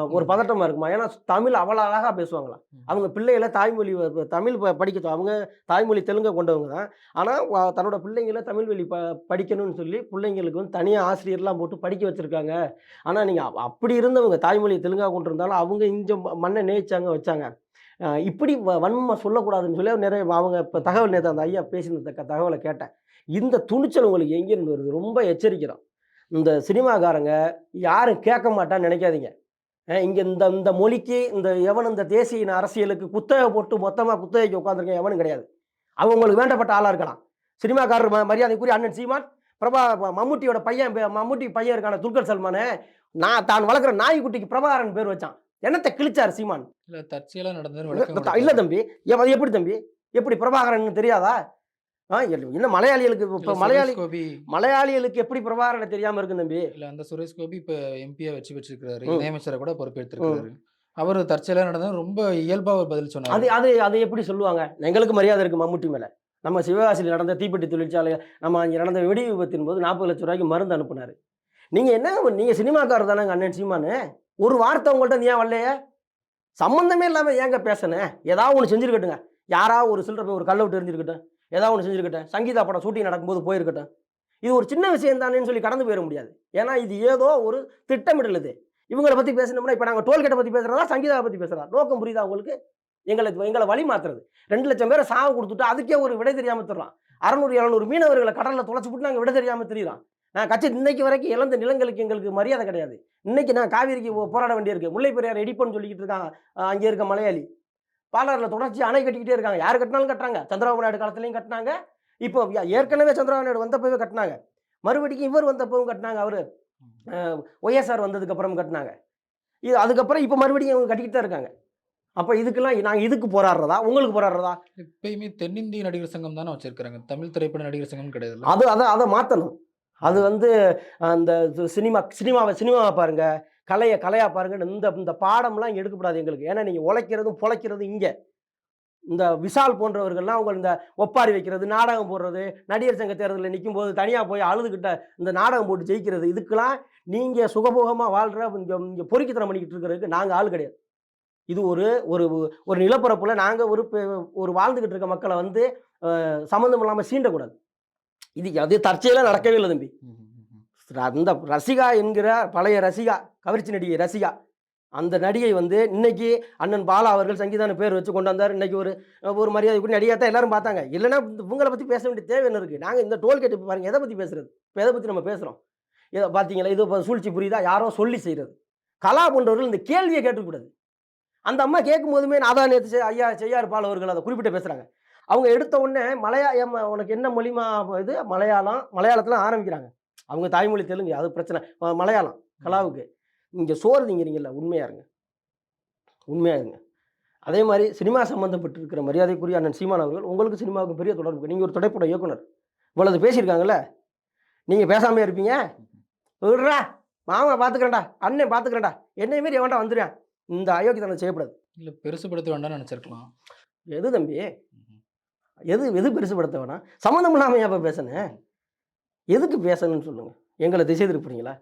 ஒரு. பதட்டமாக இருக்குமா? ஏன்னா தமிழ் அவ்வளோ அழகாக பேசுவாங்களாம். அவங்க பிள்ளைகளை தாய்மொழி தமிழ் ப- படிக்க அவங்க தாய்மொழி தெலுங்கை கொண்டவங்க தான். ஆனால் தன்னோட பிள்ளைங்களை தமிழ் வழி ப படிக்கணும்னு சொல்லி பிள்ளைங்களுக்கு வந்து தனியாக ஆசிரியர்லாம் போட்டு படிக்க வச்சுருக்காங்க. ஆனால் நீங்கள் அப்படி இருந்தவங்க தாய்மொழி தெலுங்கா கொண்டு இருந்தாலும் அவங்க இங்கே மண்ணை நேய்ச்சாங்க வச்சாங்க. இப்படி வ- சொல்லக்கூடாதுன்னு சொல்லி நிறைய அவங்க இப்போ தகவல் நேற்று அந்த ஐயா பேசினதுக்க தகவலை கேட்டேன். இந்த துணிச்சல் உங்களுக்கு எங்கேருந்து வருது? ரொம்ப எச்சரிக்கிறோம். இந்த சினிமாக்காரங்க யாரும் கேட்க மாட்டான்னு நினைக்காதீங்க. இங்கே இந்த இந்த மொழிக்கு இந்த எவன் இந்த தேசிய அரசியலுக்கு குத்தகை போட்டு மொத்தமாக குத்தகைக்கு உட்காந்துருக்க எவனும் கிடையாது. அவங்களுக்கு வேண்டப்பட்ட ஆளாக இருக்கலாம். சினிமாக்காரர் மரியாதைக்குரிய அண்ணன் சீமான் பிரபா மம்முட்டியோட பையன் மம்முட்டி பையன் இருக்கான துல்கர் சல்மானு நான் தான் வளர்க்குற நாய்க்குட்டிக்கு பிரபாகரன் பேர் வச்சான். என்னத்தை கிழிச்சார் சீமான்? இல்ல தற்செயலா நடந்ததுன்னு இல்ல. தம்பி. எப்படி தம்பி? எப்படி பிரபாகரன் தெரியாதா? இன்னும் மலையாளிகளுக்கு இப்போ மலையாளி கோபி மலையாளிகளுக்கு எப்படி பிரபாகரனை தெரியாம இருக்கு தம்பி? இல்ல அந்த சுரேஷ் கோபி இப்ப எம்பியா வச்சு வச்சிருக்காரு ம். இணையமைச்சரை கூட பொறுப்பேற்றிருக்காரு அவர் தற்செயலா நடந்தது ரொம்ப இயல்பா ஒரு பதில் அது சொன்னாரு. அது அது எப்படி சொல்லுவாங்க? எங்களுக்கு மரியாதை இருக்கு மம்முட்டி மேல. நம்ம சிவகாசியில் நடந்த தீப்பெட்டி தொழிற்சாலை நம்ம அங்கே நடந்த வெடி விபத்தின் போது நாற்பது லட்ச ரூபாய்க்கு மருந்து அனுப்புனாரு. நீங்க என்ன நீங்க சினிமாக்காரர் தானேங்க அண்ணன் சீமானு? ஒரு வார்த்தை உங்கள்கிட்ட நீ ஏன் வரலையே? சம்மந்தமே இல்லாமல் ஏங்க பேசுனேன் ஏதாவது ஒன்று செஞ்சுருக்கட்டுங்க. யாராவது ஒரு சில்லற போய் ஒரு கல்லை விட்டு எரிஞ்சிருக்கட்டும் ஏதாவது ஒன்று செஞ்சுருக்கட்டும். சங்கீதா படம் ஷூட்டிங் நடக்கும்போது போயிருக்கட்டும். இது ஒரு சின்ன விஷயம் தானேன்னு சொல்லி கடந்து போயிட முடியாது. ஏன்னா இது ஏதோ ஒரு திட்டமிடல் இது இவங்களை பற்றி பேசணும்னா இப்போ நாங்கள் டோல்கேட்டை பற்றி பேசுகிறதா சங்கீதாவை பற்றி பேசுகிறதா நோக்கம் புரியுதா உங்களுக்கு? எங்களை எங்களை வழி மாத்துறது. ரெண்டு லட்சம் பேரை சாவு கொடுத்துட்டு அதுக்கே ஒரு விடை தெரியாமல் தரலாம். அறநூறு இரநூறு மீனவர்களை கடலில் தொலைச்சு விட்டு நாங்கள் விடை தெரியாமல் தெரியலாம் நான் கட்சி இன்னைக்கு வரைக்கும் இழந்த நிலங்களுக்கு எங்களுக்கு மரியாதை கிடையாது. இன்னைக்கு நான் காவிரிக்கு போராட வேண்டியிருக்கு. முல்லை பெரியார் எடிப்பன்னு சொல்லிக்கிட்டு இருக்காங்க. அங்கே இருக்க மலையாளி. பாலாறில் தொடர்ச்சி அணை கட்டிக்கிட்டே இருக்காங்க. யார் கட்டினாலும் கட்டுறாங்க. சந்திரபாபு நாயுடு காலத்துலையும் கட்டினாங்க. இப்போ ஏற்கனவே சந்திரபாபு நாயுடு வந்தப்பவே கட்டினாங்க. மறுபடியும் இவர் வந்தப்பவும் கட்டினாங்க அவர். ஒய்எஸ்ஆர் வந்ததுக்கு அப்புறம் கட்டினாங்க. இது அதுக்கப்புறம் இப்போ மறுபடியும் அவங்க கட்டிக்கிட்டு தான் இருக்காங்க. அப்போ இதுக்கெல்லாம் நாங்கள் இதுக்கு போராடுறதா? உங்களுக்கு போராடுறதா? எப்பயுமே தென்னிந்திய நடிகர் சங்கம் தானே வச்சிருக்காங்க தமிழ் திரைப்பட நடிகர் சங்கம் கிடையாது அது அதை அதை மாற்றணும் அது வந்து அந்த சினிமா சினிமாவை சினிமாவை பாருங்க. கலையை கலையாக பாருங்கன்னு இந்த இந்த பாடம்லாம் இங்கே எடுக்கப்படாது எங்களுக்கு. ஏன்னா நீங்கள் உழைக்கிறதும் பொழைக்கிறதும் இங்கே. இந்த விசால் போன்றவர்கள்லாம் அவங்க இந்த ஒப்பாரி வைக்கிறது நாடகம் போடுறது நடிகர் சங்க தேர்தலில் நிற்கும் போது தனியாக போய் அழுதுகிட்ட இந்த நாடகம் போட்டு ஜெயிக்கிறது இதுக்கெல்லாம் நீங்கள் சுகபோகமாக வாழ்கிற இங்கே இங்கே பொறுக்கித்தனம் பண்ணிக்கிட்டு இருக்கிறதுக்கு நாங்கள் ஆள் கிடையாது. இது ஒரு ஒரு ஒரு நிலப்பரப்பில் நாங்கள் ஒரு ஒரு வாழ்ந்துக்கிட்டு இருக்க மக்களை வந்து சம்மந்தம் இல்லாமல் சீண்டக்கூடாது. இது அது தற்செயலாக நடக்கவே இல்லை தம்பி. அந்த ரசிகா என்கிற பழைய ரசிகா கவர்ச்சி நடிகை ரசிகா அந்த நடிகை வந்து இன்னைக்கு அண்ணன் பாலா அவர்கள் சங்கீதான பேர் வச்சு கொண்டு வந்தார். இன்னைக்கு ஒரு ஒரு மரியாதை கூட நடிகை தான் எல்லாரும் பார்த்தாங்க. இல்லைன்னா இவங்களை பற்றி பேச வேண்டிய தேவை என்ன இருக்குது நாங்கள் இந்த டோல்கேட் பாருங்க எதை பற்றி பேசுறது? இப்போ எதை பற்றி நம்ம பேசுகிறோம் இதை பார்த்தீங்களா இது இப்போ சூழ்ச்சி புரியுதா? யாரோ சொல்லி செய்கிறது கலா போன்றவர்கள் இந்த கேள்வியை கேட்கக்கூடாது அந்த அம்மா கேட்கும் போதுமே நான் நேற்று ஐயா செய்யார் பால் அவர்கள் அதை குறிப்பிட்டு பேசுகிறாங்க அவங்க எடுத்த உடனே மலையா உனக்கு என்ன மொழிமா இது? மலையாளம் மலையாளத்தில் ஆரம்பிக்கிறாங்க. அவங்க தாய்மொழி தெலுங்கு அது பிரச்சனை. மலையாளம் கலாவுக்கு. இங்கே சோறு திங்கிறீங்கல்ல உண்மையா இருங்க. உண்மையா இருங்க. அதே மாதிரி சினிமா சம்மந்தப்பட்டு இருக்கிற மரியாதைக்குரிய அண்ணன் சீமான் அவர்கள் உங்களுக்கு சினிமாவுக்கு பெரிய தொடர்பு இருக்கு. நீங்க ஒரு திரைப்பட இயக்குனர். இவ்வளவு பேசியிருக்காங்கல்ல? நீங்க பேசாமே இருப்பீங்க? விடுறா மாமா பார்த்துக்கிறேன்டா அண்ணன் பார்த்துக்கிறேன்டா என்னை மாரி எவன்டா வந்துடுறேன் இந்த அயோக்கியத்தனம் செய்யக்கூடாது இல்ல பெருசுபடுத்த வேண்டாம்னு நினைச்சிருக்கலாம். எது தம்பி? எது எது பெருசுபடுத்த வேணாம் சம்மந்தம் இல்லாமல் ஏன் பேசணும் எதுக்கு பேசணும்னு சொல்லுங்கள் எங்களை திசை திருப்புறீங்களா?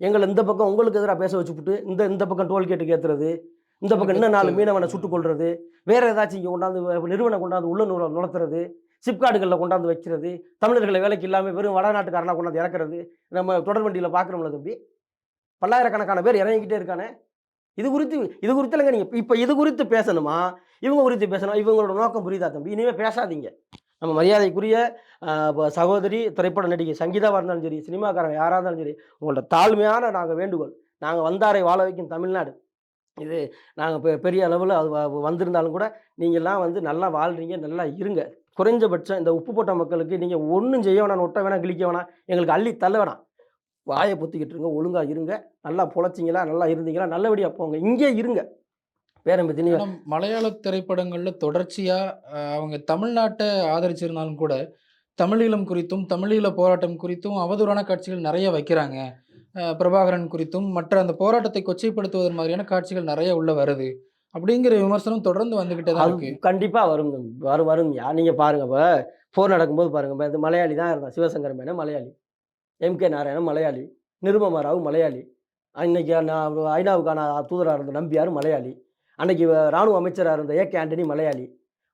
எங்களை இந்த பக்கம் உங்களுக்கு எதிராக பேச வச்சுப்புட்டு இந்த இந்த பக்கம் டோல்கேட்டுக்கு ஏற்றுறது இந்த பக்கம் இன்னும் நாலு மீனவனை சுட்டுக் கொள்றது வேற ஏதாச்சும் இங்கே கொண்டாந்து நிறுவனம் கொண்டாந்து உள்ள நூற நுழைத்துறது சிப்கார்டுகளில் கொண்டாந்து வைக்கிறது தமிழர்களை வேலைக்கு இல்லாமல் வெறும் வடநாட்டுக்காரனாக கொண்டாந்து இறக்குறது நம்ம தொடர் வண்டியில் பார்க்குறோம்ல தம்பி? பல்லாயிரக்கணக்கான பேர் இறங்கிக்கிட்டே இருக்கானே? இது குறித்து இது குறித்து இல்லைங்க நீங்கள் இப்போ இது குறித்து பேசணுமா? இவங்க குறித்து பேசணும் இவங்களோட நோக்கம் புரியுதா தம்பி? இனிமேல் பேசாதீங்க. நம்ம மரியாதைக்குரிய சகோதரி திரைப்பட நடிகை சங்கீதாவாக இருந்தாலும் சரி சினிமாக்காரங்க யாராக இருந்தாலும் சரி உங்களோட தாழ்மையான நாங்கள் வேண்டுகோள். நாங்கள் வந்தாரை வாழ வைக்கும் தமிழ்நாடு. இது நாங்கள் பெ பெரிய அளவில் அது வந்திருந்தாலும் கூட நீங்கள்லாம் வந்து நல்லா வாழ்றீங்க நல்லா இருங்க. குறைஞ்சபட்சம் இந்த உப்பு போட்ட மக்களுக்கு நீங்கள் ஒன்றும் செய்ய வேணாம் ஒட்ட வேணாம் கிழிக்க வேணாம் எங்களுக்கு அள்ளி தள்ள வேணாம். வாயை பொத்திக்கிட்டு இருங்க ஒழுங்காக இருங்க. நல்லா பொழைச்சிங்களா நல்லா இருந்தீங்களா நல்லபடியாக போங்க. இங்கே இருங்க. பேரம்பத்தி நீ ஆனா மலையாள திரைப்படங்கள்ல தொடர்ச்சியா அவங்க தமிழ்நாட்டை ஆதரிச்சிருந்தாலும் கூட தமிழீழம் குறித்தும் தமிழீழ போராட்டம் குறித்தும் அவதூறான காட்சிகள் நிறைய வைக்கிறாங்க பிரபாகரன் குறித்தும் மற்ற அந்த போராட்டத்தை கொச்சைப்படுத்துவதன் மாதிரியான காட்சிகள் நிறைய உள்ள வருது அப்படிங்கிற விமர்சனம் தொடர்ந்து வந்துகிட்டே தான் இருக்கு கண்டிப்பா வரும் வரும் வரும் யா நீங்க பாருங்க இப்போ போர் நடக்கும்போது பாருங்க இப்போ இது மலையாளி தான் இருந்தான் சிவசங்கர் மேனன் மலையாளி எம் கே நாராயணன் மலையாளி நிருபமா ராவ் மலையாளி இன்னைக்கு நான் ஐநாவுக்கான தூதராக இருந்த நம்பியார் மலையாளி அன்றைக்கு ராணுவ அமைச்சராக இருந்த ஏ கே ஆண்டனி மலையாளி.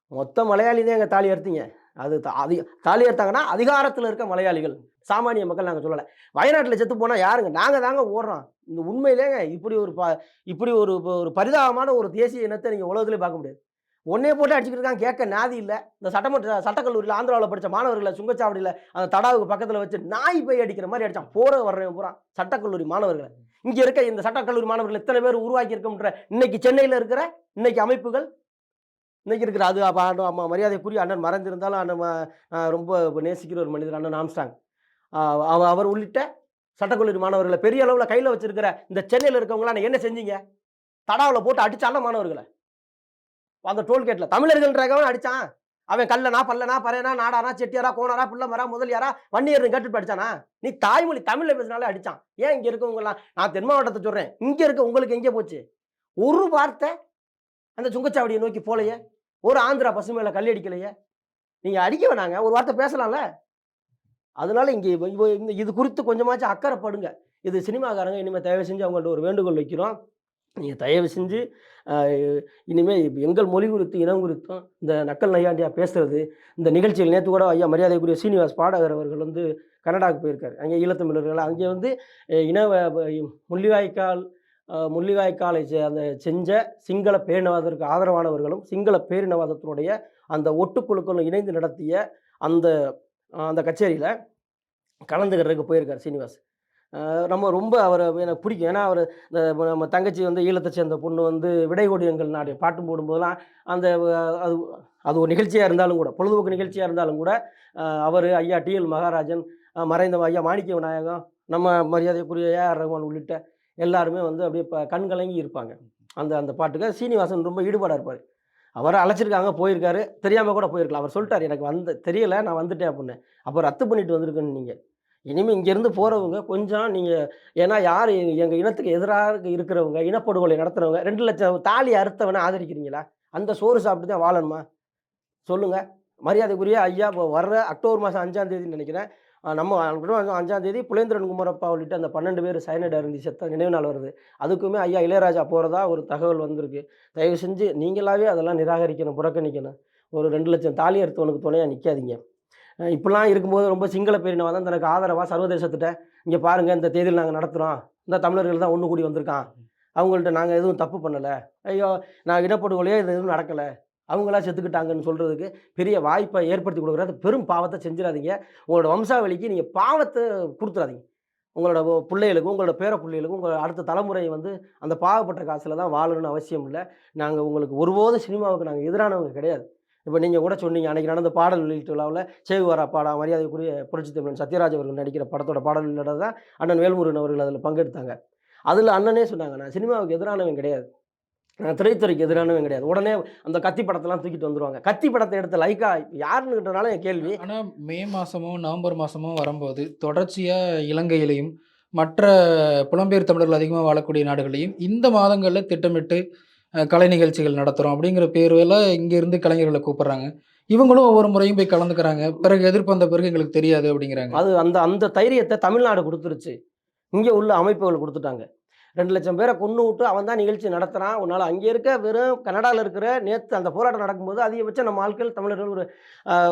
மொத்த மலையாளி தான் எங்கள் தாலி எடுத்தீங்க அது த- அதி தாலி எடுத்தாங்கன்னா அதிகாரத்தில் இருக்க மலையாளிகள். சாமானிய மக்கள் நாங்கள் சொல்லலை. வயநாட்டில் செத்து போனால் யாருங்க? நாங்கள் தாங்க ஓடுறோம். இந்த உண்மையிலேங்க இப்படி ஒரு ப இப்படி ஒரு ஒரு பரிதாபமான ஒரு தேசிய இனத்தை நீங்கள் உலகத்துலேயே பார்க்க முடியாது. ஒன்னே போட்டு அடிச்சுக்கிட்டு இருக்காங்க கேட்க நாதி இல்லை. இந்த சட்டமன்ற சட்டக்கல்லூரியில் ஆந்திராவில் படித்த மாணவர்களை சுங்கச்சாவடியில் அந்த தடாவுக்கு பக்கத்தில் வச்சு நாய் போய் அடிக்கிற மாதிரி அடிச்சான். போட வர்றவன் பூரா சட்டக்கல்லூரி மாணவர்களை. இங்கே இருக்க இந்த சட்டக்கல்லூரி மாணவர்கள் எத்தனை பேர் உருவாக்கி இருக்கோம்ன்ற இன்னைக்கு சென்னையில் இருக்கிற இன்னைக்கு அமைப்புகள் இன்னைக்கு இருக்கிற அது அப்ப அம்மா மரியாதைக்குரிய அண்ணன் மறைந்திருந்தாலும் அண்ணன் ரொம்ப நேசிக்கிற ஒரு மனிதர் அண்ணன் ஆம்ஸ்டாங் ஆஹ் அவர் உள்ளிட்ட சட்டக்கல்லூரி மாணவர்களை பெரிய அளவில் கையில் வச்சிருக்கிற இந்த சென்னையில் இருக்கவங்களாம் என்ன செஞ்சீங்க? தடாவில் போட்டு அடித்தான மாணவர்களை. அந்த டோல்கேட்டில் தமிழர்கள்ன்றவன் அடித்தான் அவன் கல்லனா பல்லனா பறையனா நாடானா செட்டியாரா கோணாரா பிள்ளைமரா முதலியாரா வன்னியர்னு கேட்டுட்டு அடிச்சானா நீ தாய்மொழி தமிழ்ல பேசினாலே அடிச்சான். ஏன் இங்க இருக்கவங்கலாம் நான் தென் மாவட்டத்தை சொல்றேன். இங்க இருக்க உங்களுக்கு எங்கே போச்சு? ஒரு வார்த்தை அந்த சுங்கச்சாவடியை நோக்கி போலையே? ஒரு ஆந்திரா பசுமையில கல் அடிக்கலையே? நீங்க அடிக்க வேணாங்க. ஒரு வார்த்தை பேசலாம்ல? அதனால இங்கே இந்த இது குறித்து கொஞ்சமாச்சும் அக்கறைப்படுங்க. இது சினிமாக்காரங்க இனிமேல் தயவு செஞ்சு அவங்கள்ட்ட ஒரு வேண்டுகோள் வைக்கிறோம். நீங்கள் தயவு செஞ்சு இனிமேல் இப்போ எங்கள் மொழி குறித்து இனம் குறித்தும் இந்த நக்கல் நையாண்டியா பேசுறது இந்த நிகழ்ச்சியில் நேற்று கூட ஐயா மரியாதைக்குரிய சீனிவாஸ் பாடகர் அவர்கள் வந்து கனடாவுக்கு போயிருக்காரு. அங்கே ஈழத்தமிழர்கள் அங்கே வந்து இன முள்ளிவாய்க்கால் முள்ளிவாய்க்காலை அந்த செஞ்ச சிங்கள பேரினவாதத்திற்கு ஆதரவானவர்களும் சிங்கள பேரினவாதத்தினுடைய அந்த ஒட்டுக்குழுக்களும் இணைந்து நடத்திய அந்த அந்த கச்சேரியில் கலந்துக்கிறதுக்கு போயிருக்கார் சீனிவாஸ். நம்ம ரொம்ப அவரை எனக்கு பிடிக்கும். ஏன்னா அவர் இந்த நம்ம தங்கச்சி வந்து ஈழத்தை சேர்ந்த பொண்ணு வந்து விடைகோடியங்கள் நாடு பாட்டு போடும்போதெல்லாம் அந்த அது அது ஒரு நிகழ்ச்சியாக இருந்தாலும் கூட பொழுதுபோக்கு நிகழ்ச்சியாக இருந்தாலும் கூட அவர் ஐயா டிஎல் மகாராஜன் மறைந்த ஐயா மாணிக்க விநாயகம் நம்ம மரியாதைக்குரிய ஏஆர் ரகுமான் உள்ளிட்ட எல்லாருமே வந்து அப்படியே இப்போ கண்கலங்கி இருப்பாங்க. அந்த அந்த பாட்டுக்கு சீனிவாசன் ரொம்ப ஈடுபாடாக இருப்பார். அவரை அழைச்சிருக்காங்க போயிருக்காரு. தெரியாமல் கூட போயிருக்கலாம். அவர் சொல்லிட்டார் எனக்கு வந்து தெரியல நான் வந்துட்டேன் அப்படின்னு. அப்போ ரத்து பண்ணிட்டு வந்திருக்கேன்னு நீங்கள் இனிமேல் இங்கேருந்து போகிறவங்க கொஞ்சம் நீங்கள் ஏன்னா யார் எங்கள் இனத்துக்கு எதிராக இருக்கிறவங்க இனப்படுகொலை நடத்துகிறவங்க ரெண்டு லட்சம் தாலி அறுத்தவனை ஆதரிக்கிறீங்களா? அந்த சோறு சாப்பிட்டு தான் வாழணுமா? சொல்லுங்கள் மரியாதைக்குரிய ஐயா இப்போ வர்ற அக்டோபர் மாதம் அஞ்சாம் தேதின்னு நினைக்கிறேன். நம்ம அஞ்சாந்தேதி அஞ்சாம் தேதி புலேந்திரன் குமரப்பா உள்ளிட்ட அந்த பன்னெண்டு பேர் சைனட் அருந்தி செத்த நினைவு நாள் வருது. அதுக்குமே ஐயா இளையராஜா போகிறதா ஒரு தகவல் வந்திருக்கு. தயவு செஞ்சு நீங்களாவே அதெல்லாம் நிராகரிக்கணும் புறக்கணிக்கணும். ஒரு ரெண்டு லட்சம் தாலி அறுத்தவனுக்கு துணையாக நிற்காதீங்க இப்படிலாம் இருக்கும்போது ரொம்ப சிங்கள பேரினவாதம் தான் தனக்கு ஆதரவாக சர்வதேசத்திட்ட இங்கே பாருங்கள் இந்த தேதியில் நாங்கள் நடத்துகிறோம் இந்த தமிழர்கள் தான் ஒன்று கூடி வந்திருக்கான். அவங்கள்ட்ட நாங்கள் எதுவும் தப்பு பண்ணலை. ஐயோ நான் இனப்படுகொலையே இது எதுவும் நடக்கலை. அவங்களா செத்துக்கிட்டாங்கன்னு சொல்கிறதுக்கு பெரிய வாய்ப்பை ஏற்படுத்தி கொடுக்குறது பெரும் பாவத்தை செஞ்சிடாதீங்க. உங்களோட வம்சாவளிக்கு நீங்கள் பாவத்தை கொடுத்துடாதீங்க. உங்களோட பிள்ளைகளுக்கும் உங்களோட பேர பிள்ளைகளுக்கும் உங்களோட அடுத்த தலைமுறை வந்து அந்த பாவப்பட்ட காசில் தான் வாழணும்னு அவசியம் இல்லை. நாங்கள் உங்களுக்கு ஒருபோதும் சினிமாவுக்கு நாங்கள் எதிரானவங்க கிடையாது. இப்போ நீங்கள் கூட சொன்னீங்க அன்றைக்கி நடந்த பாடல் வெளியீட்டு விழாவில் சேகுவாரா பாடா மரியாதைக்குரிய புரட்சி தமிழன் சத்யராஜ் அவர்கள் நடிக்கிற படத்தோட பாடல் வெளியிட தான் அண்ணன் வேல்முருகன் அவர்கள் அதில் பங்கெடுத்தாங்க. அதில் அண்ணனே சொன்னாங்க நான் சினிமாவுக்கு எதிரானவன் கிடையாது. நான் திரைத்துறைக்கு எதிரானவன் கிடையாது. உடனே அந்த கத்தி படத்தெல்லாம் தூக்கிட்டு வந்துருவாங்க. கத்தி படத்தை எடுத்த லைக்கா யாருன்னுன்றனால என் கேள்வி. ஆனால் மே மாதமும் நவம்பர் மாதமும் வரும்போது தொடர்ச்சியாக இலங்கையிலையும் மற்ற புலம்பெயர் தமிழர்கள் அதிகமாக வாழக்கூடிய நாடுகளையும் இந்த மாதங்களில் திட்டமிட்டு கலை நிகழ்ச்சிகள் நடத்துகிறோம் அப்படிங்கிற பேர்ல இங்கேருந்து கலைஞர்களை கூப்பிட்றாங்க. இவங்களும் ஒவ்வொரு முறையும் போய் கலந்துக்கிறாங்க. பிறகு எதிர்ப்பு வந்த பிறகு எங்களுக்கு தெரியாது அப்படிங்கிறாங்க. அது அந்த அந்த தைரியத்தை தமிழ்நாடு கொடுத்துருச்சு. இங்கே உள்ள அமைப்புகள் கொடுத்துட்டாங்க. ரெண்டு லட்சம் பேரை கொண்டு விட்டு அவன் தான் நிகழ்ச்சி நடத்துகிறான் உன்னால் அங்கே இருக்க வெறும் கனடாவில் இருக்கிற நேற்று அந்த போராட்டம் நடக்கும்போது அதிகபட்சம் நம்ம ஆட்கள் தமிழர்கள் ஒரு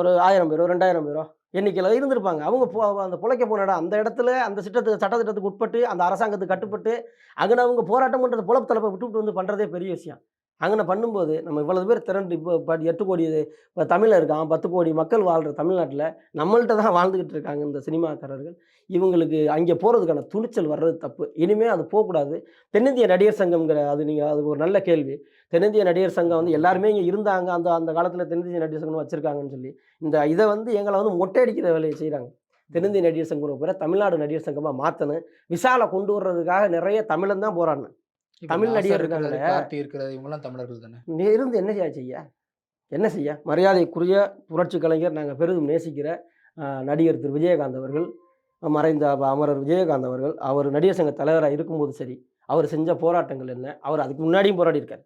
ஒரு ஆயிரம் பேரோ ரெண்டாயிரம் பேரோ எண்ணிக்கையில் இருந்திருப்பாங்க. அவங்க போ அந்த புழைக்க போன இடம் அந்த இடத்துல அந்த சிட்டத்துக்கு சட்டத்திட்டத்துக்கு உட்பட்டு அந்த அரசாங்கத்துக்கு கட்டுப்பட்டு அங்கே அவங்க போராட்டம் பண்ணுறது புலப்பு தலைப்பை விட்டு விட்டு வந்து பண்ணுறதே பெரிய விஷயம். அங்கே பண்ணும்போது நம்ம இவ்வளவு பேர் திரண்டு இப்போ எட்டு கோடி இப்போ தமிழில் இருக்கான் பத்து கோடி மக்கள் வாழ்கிற தமிழ்நாட்டில் நம்மள்கிட்ட தான் வாழ்ந்துக்கிட்டு இருக்காங்க இந்த சினிமாக்காரர்கள். இவங்களுக்கு அங்கே போகிறதுக்கான துணிச்சல் வர்றது தப்பு. இனிமேல் அது போகக்கூடாது. தென்னிந்திய நடிகர் சங்கம்ங்கிற அது நீங்கள் அது ஒரு நல்ல கேள்வி. தென்னிந்திய நடிகர் சங்கம் வந்து எல்லாருமே இங்கே இருந்தாங்க. அந்த அந்த காலத்தில் தென்னிந்திய நடிகர் சங்கம் வச்சுருக்காங்கன்னு சொல்லி. இந்த இதை வந்து எங்களை வந்து மொட்டையடிக்கிற வேலையை செய்கிறாங்க தென்னிந்திய நடிகர் சங்கம் பேரை தமிழ்நாடு நடிகர் சங்கமாக மாற்றணும் விசாலை கொண்டு வர்றதுக்காக நிறைய தமிழன் தான் இப்ப தமிழ் நடிகர். கார்த்தி இருக்கிறது இவங்கெல்லாம் தமிழர்கள் தானே? நீ இருந்து என்ன செய்ய செய்ய? என்ன செய்ய? மரியாதைக்குரிய புரட்சி கலைஞர் நாங்கள் பெரிதும் நேசிக்கிற நடிகர் திரு. விஜயகாந்த் அவர்கள். மறைந்த அமரர் விஜயகாந்த் அவர்கள் அவர் நடிகர் சங்க தலைவராக இருக்கும்போது சரி அவர் செஞ்ச போராட்டங்கள் என்ன அவர் அதுக்கு முன்னாடியும் போராடி இருக்கார்.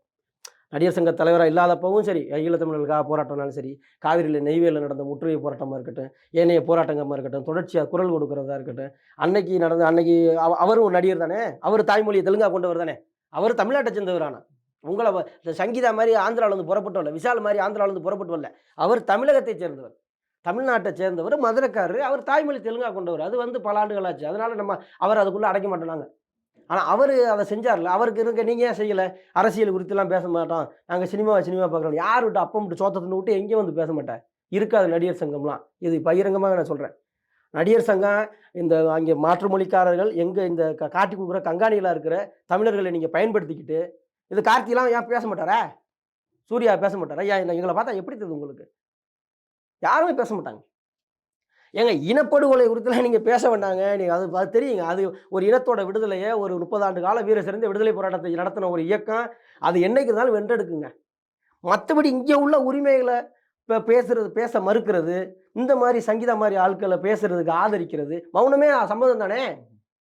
நடிகர் சங்க தலைவராக இல்லாதப்பவும் சரி ஈழத்தமிழர்களுக்காக போராட்டம்னாலும் சரி காவிரியில் நெய்வேலியில் நடந்த முற்றுகை போராட்டமாக இருக்கட்டும் ஏனைய போராட்டங்கமாக இருக்கட்டும் தொடர்ச்சியாக குரல் கொடுக்கறதா இருக்கட்டும் அன்னைக்கு நடந்த அன்னைக்கு அவ- அவரும் ஒரு நடிகர் தானே அவர் தாய்மொழியை தெலுங்கா கொண்டவர் தானே அவர் தமிழ்நாட்டை சேர்ந்தவர் ஆனால் உங்களை இந்த சங்கீதா மாதிரி ஆந்திராவிலேருந்து புறப்பட்டு வரல விஷால் மாதிரி ஆந்திராவிலேருந்து புறப்பட்டு வரல அவர் தமிழகத்தை சேர்ந்தவர். தமிழ்நாட்டை சேர்ந்தவர் மதுரைக்காரர் அவர் தாய்மொழி தெலுங்காக கொண்டவர். அது வந்து பல ஆண்டுகள் ஆச்சு அதனால் நம்ம அவர் அதுக்குள்ளே அடைக்க மாட்டேனாங்க ஆனால் அவர் அதை செஞ்சார்ல. அவருக்கு இருக்க நீங்கள் ஏன் செய்யலை? அரசியல் குறித்துலாம் பேச மாட்டோம் நாங்கள் சினிமாவை சினிமா பார்க்குறோம். யார் விட்டு அப்பம் விட்டு சோத்தத்தை விட்டு எங்கேயும் வந்து பேச மாட்டேன் இருக்காது நடிகர் சங்கம்லாம். இது பகிரங்கமாக நான் சொல்கிறேன் நடிகர் சங்கம் இந்த அங்கே மாற்று மொழிக்காரர்கள் எங்கே இந்த க- காட்டி கொடுக்குற கங்காணிகளாக இருக்கிற தமிழர்களை நீங்கள் பயன்படுத்திக்கிட்டு இது கார்த்திலாம் ஏன் பேச மாட்டாரா? சூர்யா பேச மாட்டாரா? ஏன் எங்களை பார்த்தா எப்படி தெரியுது உங்களுக்கு? யாருமே பேச மாட்டாங்க. ஏங்க இனப்படுகொலை குறித்துலாம் நீங்கள் பேச வேண்டாங்க. நீங்கள் அது அது தெரியுங்க. அது ஒரு இனத்தோட விடுதலையை ஒரு முப்பது ஆண்டு கால வீர சிறந்த விடுதலை போராட்டத்தை நடத்தின ஒரு இயக்கம். அது என்னைக்கு இருந்தாலும் வென்றெடுக்குங்க. மற்றபடி இங்கே உள்ள உரிமைகளை இப்போ பேசுறது பேச மறுக்கிறது இந்த மாதிரி சங்கீதா மாதிரி ஆட்களை பேசுறதுக்கு ஆதரிக்கிறது மௌனமே சம்மதம் தானே?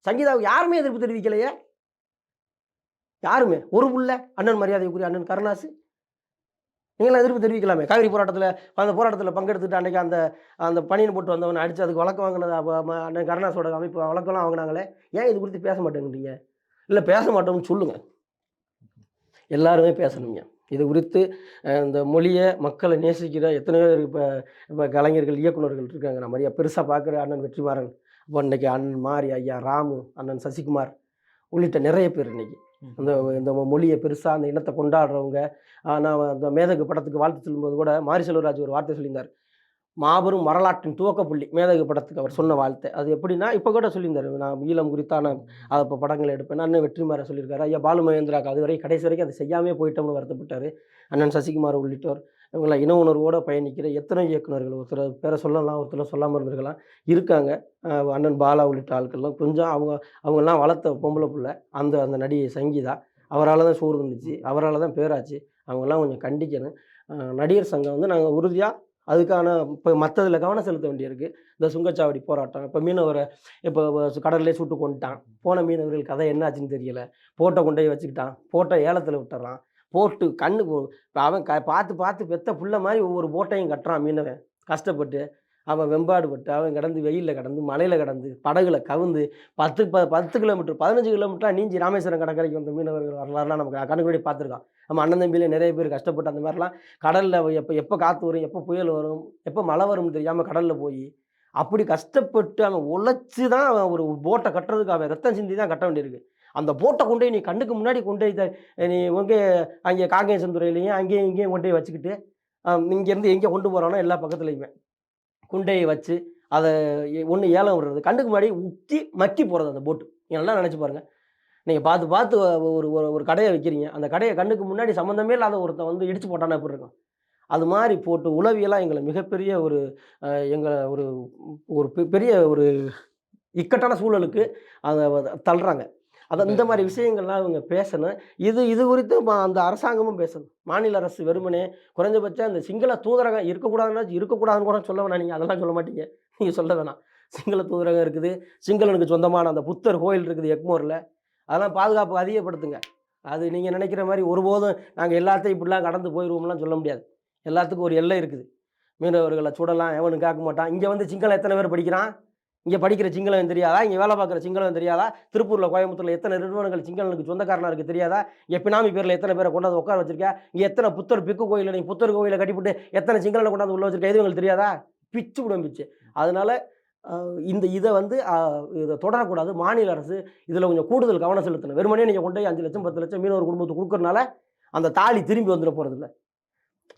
சங்கீதாவுக்கு யாருமே எதிர்ப்பு தெரிவிக்கலையே? யாருமே? ஒரு புள்ள அண்ணன் மரியாதைக்குரிய அண்ணன் கருணாசு. நீங்களாம் எதிர்ப்பு தெரிவிக்கலாமே. காவிரி போராட்டத்தில் அந்த போராட்டத்தில் பங்கெடுத்துட்டு அன்னைக்கு அந்த அந்த பணியை போட்டு வந்தவன் அடித்து அதுக்கு வழக்கு வாங்கினது கருணாசோட அண்ணன் கருணாஸோட அமைப்பு வழக்கெல்லாம் வாங்கினாங்களே ஏன் இது குறித்து பேச மாட்டேங்கிறீங்க? இல்லை பேச மாட்டோம்னு சொல்லுங்கள் எல்லாருமே பேசணுங்க இது குறித்து இந்த மொழியை மக்களை நேசிக்கிற எத்தனையோ இப்போ இப்போ கலைஞர்கள் இயக்குனர்கள் இருக்காங்க. நான் நிறையா பெருசாக பார்க்குற அண்ணன் வெற்றிமாறன் இப்போ இன்றைக்கி அண்ணன் மாரி ஐயா ராமு அண்ணன் சசிகுமார் உள்ளிட்ட நிறைய பேர் இன்னைக்கு. அந்த இந்த மொழியை பெருசாக அந்த இனத்தை கொண்டாடுறவங்க நான் அந்த மேதகு படத்துக்கு வாழ்த்து சொல்லும்போது கூட மாரி செல்வராஜ் ஒரு வார்த்தை சொல்லியிருந்தார். மாபெரும் வரலாற்றின் துவக்க புள்ளி மேதகு படத்துக்கு அவர் சொன்ன வார்த்தை அது எப்படின்னா இப்போ கூட சொல்லியிருந்தார். நான் ஈழம் குறித்தான அதை இப்போ படங்கள் எடுப்பேன். அண்ணன் வெற்றிமாற சொல்லியிருக்காரு. ஐயா பாலு மகேந்திராக்கு அது வரை கடைசி வரைக்கும் அதை செய்யாமே போயிட்டோம்னு வருத்தப்பட்டார். அண்ணன் சசிகுமார் உள்ளிட்டோர். இவங்களாம் இன உணர்வோடு பயணிக்கிற எத்தனை இயக்குனர்கள் ஒருத்தர் பேரை சொல்லலாம் ஒருத்தர் சொல்லாமல் இருந்திருக்கலாம். இருக்காங்க. அண்ணன் பாலா உள்ளிட்ட ஆட்கள்லாம். கொஞ்சம் அவங்க அவங்கெல்லாம் வளர்த்த பொம்பளை பிள்ளை அந்த அந்த நடிகை சங்கீதா அவரால் தான் சோறு இருந்துச்சு அவரால் தான் பேராச்சு. அவங்கெல்லாம் கொஞ்சம் கண்டிக்கணும். நடிகர் சங்கம் வந்து நாங்கள் உறுதியாக அதுக்கான இப்போ மற்றதில் கவனம் செலுத்த வேண்டியிருக்கு. இந்த சுங்கச்சாவடி போராட்டம் இப்போ மீனவரை இப்போ கடல்லே சுட்டு கொண்டுட்டான். போன மீனவர்கள் கதை என்னாச்சுன்னு தெரியல. போட்டை கொண்டு போய் வச்சுக்கிட்டான். போட்டை ஏலத்தில் விட்டுறான். போட்டு கண்ணு போ- அவன் க பார்த்து பார்த்து பெத்த புள்ள மாதிரி ஒவ்வொரு போட்டையும் கட்டுறான் மீனவன். கஷ்டப்பட்டு அவன் வெம்பாடுபட்டு அவன் கிடந்து வெயிலில் கிடந்து மலையில் கிடந்து படகுல கவுந்து பத்து ப பத்து கிலோமீட்டர் பதினஞ்சு கிலோமீட்டர் நீஞ்சி ராமேஸ்வரம் கடற்கரைக்கு வந்த மீனவர்கள் வரலாறுலாம் நமக்கு கணக்கு பார்த்துருக்கான். நம்ம அண்ணன் தம்பியில் நிறைய பேர் கஷ்டப்பட்டு அந்த மாதிரிலாம் கடலில் எப்போ எப்போ காற்று வரும் எப்போ புயல் வரும் எப்போ மழை வரும்னு தெரியாமல் கடலில் போய் அப்படி கஷ்டப்பட்டு அவன் உழைச்சி தான் அவன் ஒரு போட்டை கட்டுறதுக்கு அவன் ரத்தம் சிந்தி தான் கட்ட வேண்டியிருக்கு. அந்த போட்டை கொண்டு போய் நீ கண்ணுக்கு முன்னாடி கொண்டு போய் த- நீ உங்கே அங்கே காங்கேசந்துறையிலையும் அங்கேயும் இங்கேயும் கொண்டு போய் வச்சுக்கிட்டு இங்கேருந்து எங்கே கொண்டு போகிறானோ எல்லா பக்கத்துலையுமே குண்டையை வச்சு அதை ஒன்று ஏலம் விடுறது. கண்ணுக்கு முன்னாடி உத்தி மக்கி போகிறது அந்த போட்டு நீங்கள் நல்லா நினச்சி பாருங்கள் நீங்கள் பார்த்து பார்த்து ஒரு ஒரு ஒரு கடையை வைக்கிறீங்க. அந்த கடையை கண்ணுக்கு முன்னாடி சம்மந்தமே இல்லாத ஒருத்தன் வந்து இடிச்சு போட்டானா எப்படி இருக்கும்? அது மாதிரி போட்டு உளவியெல்லாம் எங்களை மிகப்பெரிய ஒரு எங்களை ஒரு ஒரு பெ- பெரிய ஒரு இக்கட்டான சூழலுக்கு அதை தள்ளுறாங்க. அது இந்த மாதிரி விஷயங்கள்லாம் இவங்க பேசணும். இது இது குறித்து ம- அந்த அரசாங்கமும் பேசணும். மாநில அரசு வெறுமனே குறைஞ்சபட்சம் அந்த சிங்கள தூதரகம் இருக்கக்கூடாதுன்னா இருக்கக்கூடாதுன்னு கூட சொல்ல வேணாம். நீங்கள் அதெல்லாம் சொல்ல மாட்டீங்க. நீங்கள் சொல்ல வேணாம். சிங்கள தூதரகம் இருக்குது. சிங்களனுக்கு சொந்தமான அந்த புத்தர் கோயில் இருக்குது எக்மோரில். அதெல்லாம் பாதுகாப்பு அதிகப்படுத்துங்க. அது நீங்கள் நினைக்கிற மாதிரி ஒருபோதும் நாங்கள் எல்லாத்தையும் இப்படிலாம் கடந்து போயிடுவோம்லாம் சொல்ல முடியாது. எல்லாத்துக்கும் ஒரு எல்லை இருக்குது. மீனவர்களை சுடலாம் எவனும் கேட்க மாட்டான். இங்கே வந்து சிங்களம் எத்தனை பேர் படிக்கிறான்? இங்கே படிக்கிற சிங்களம் தெரியாதா? இங்கே வேலை பார்க்குற சிங்களம் தெரியாதா? திருப்பூரில் கோயம்புத்தூரில் எத்தனை நிறுவனங்கள் சிங்களனுக்கு சொந்தக்காரனாக இருக்குது தெரியாதா? இங்கே பினாமி பேரில் எத்தனை பேரை கொண்டாந்து உட்கார வச்சிருக்கா? இங்கே எத்தனை புத்தர் பிக்கு கோயிலில் நீங்கள் புத்தர் கோயிலை கட்டிவிட்டு எத்தனை சிங்களனை கொண்டாந்து உள்ள வச்சிருக்கா? எதுவும் உங்களுக்கு தெரியாதா? பிச்சு விடும் பிச்சு. அதனால் இந்த இதை வந்து இதை தொடரக்கூடாது. மாநில அரசு இதில் கொஞ்சம் கூடுதல் கவனம் செலுத்தணும். வெறுமனே நீங்கள் கொண்டு போய் அஞ்சு லட்சம் பத்து லட்சம் மீனவர் குடும்பத்துக்கு கொடுக்குறனால அந்த தாலி திரும்பி வந்துட போகிறதில்ல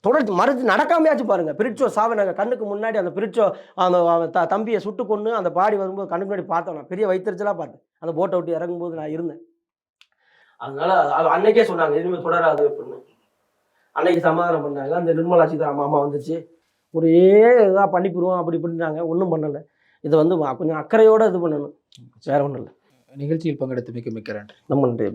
தொடர்ச்சி மறுத்து நடக்காமையாச்சும் பாருங்க. பிரிச்சோ சாவை நாங்கள் கண்ணுக்கு முன்னாடி அந்த பிரிச்சோ அந்த த தம்பியை சுட்டு கொண்டு அந்த பாடி வரும்போது கண்ணுக்கு முன்னாடி பார்த்தோம். நான் பெரிய வைத்தறிச்சலாக பார்த்தேன். அந்த போட்டை விட்டு இறங்கும்போது நான் இருந்தேன். அதனால அது அன்னைக்கே சொன்னாங்க எதுவுமே தொடராது அப்படின்னு. அன்னைக்கு சமாதானம் பண்ணாங்க. அந்த நிர்மலா சீதாராமன் அம்மா வந்துச்சு. ஒரே இதாக பண்ணிப்பிடுவோம் அப்படி இப்படின்னாங்க. ஒன்றும் பண்ணலை. இதை வந்து கொஞ்சம் அக்கறையோடு இது பண்ணணும். வேற ஒன்றும் இல்லை. நிகழ்ச்சியில் பங்கெடுத்து மிக்க மிக்க நன்றி. நம்ம நன்றி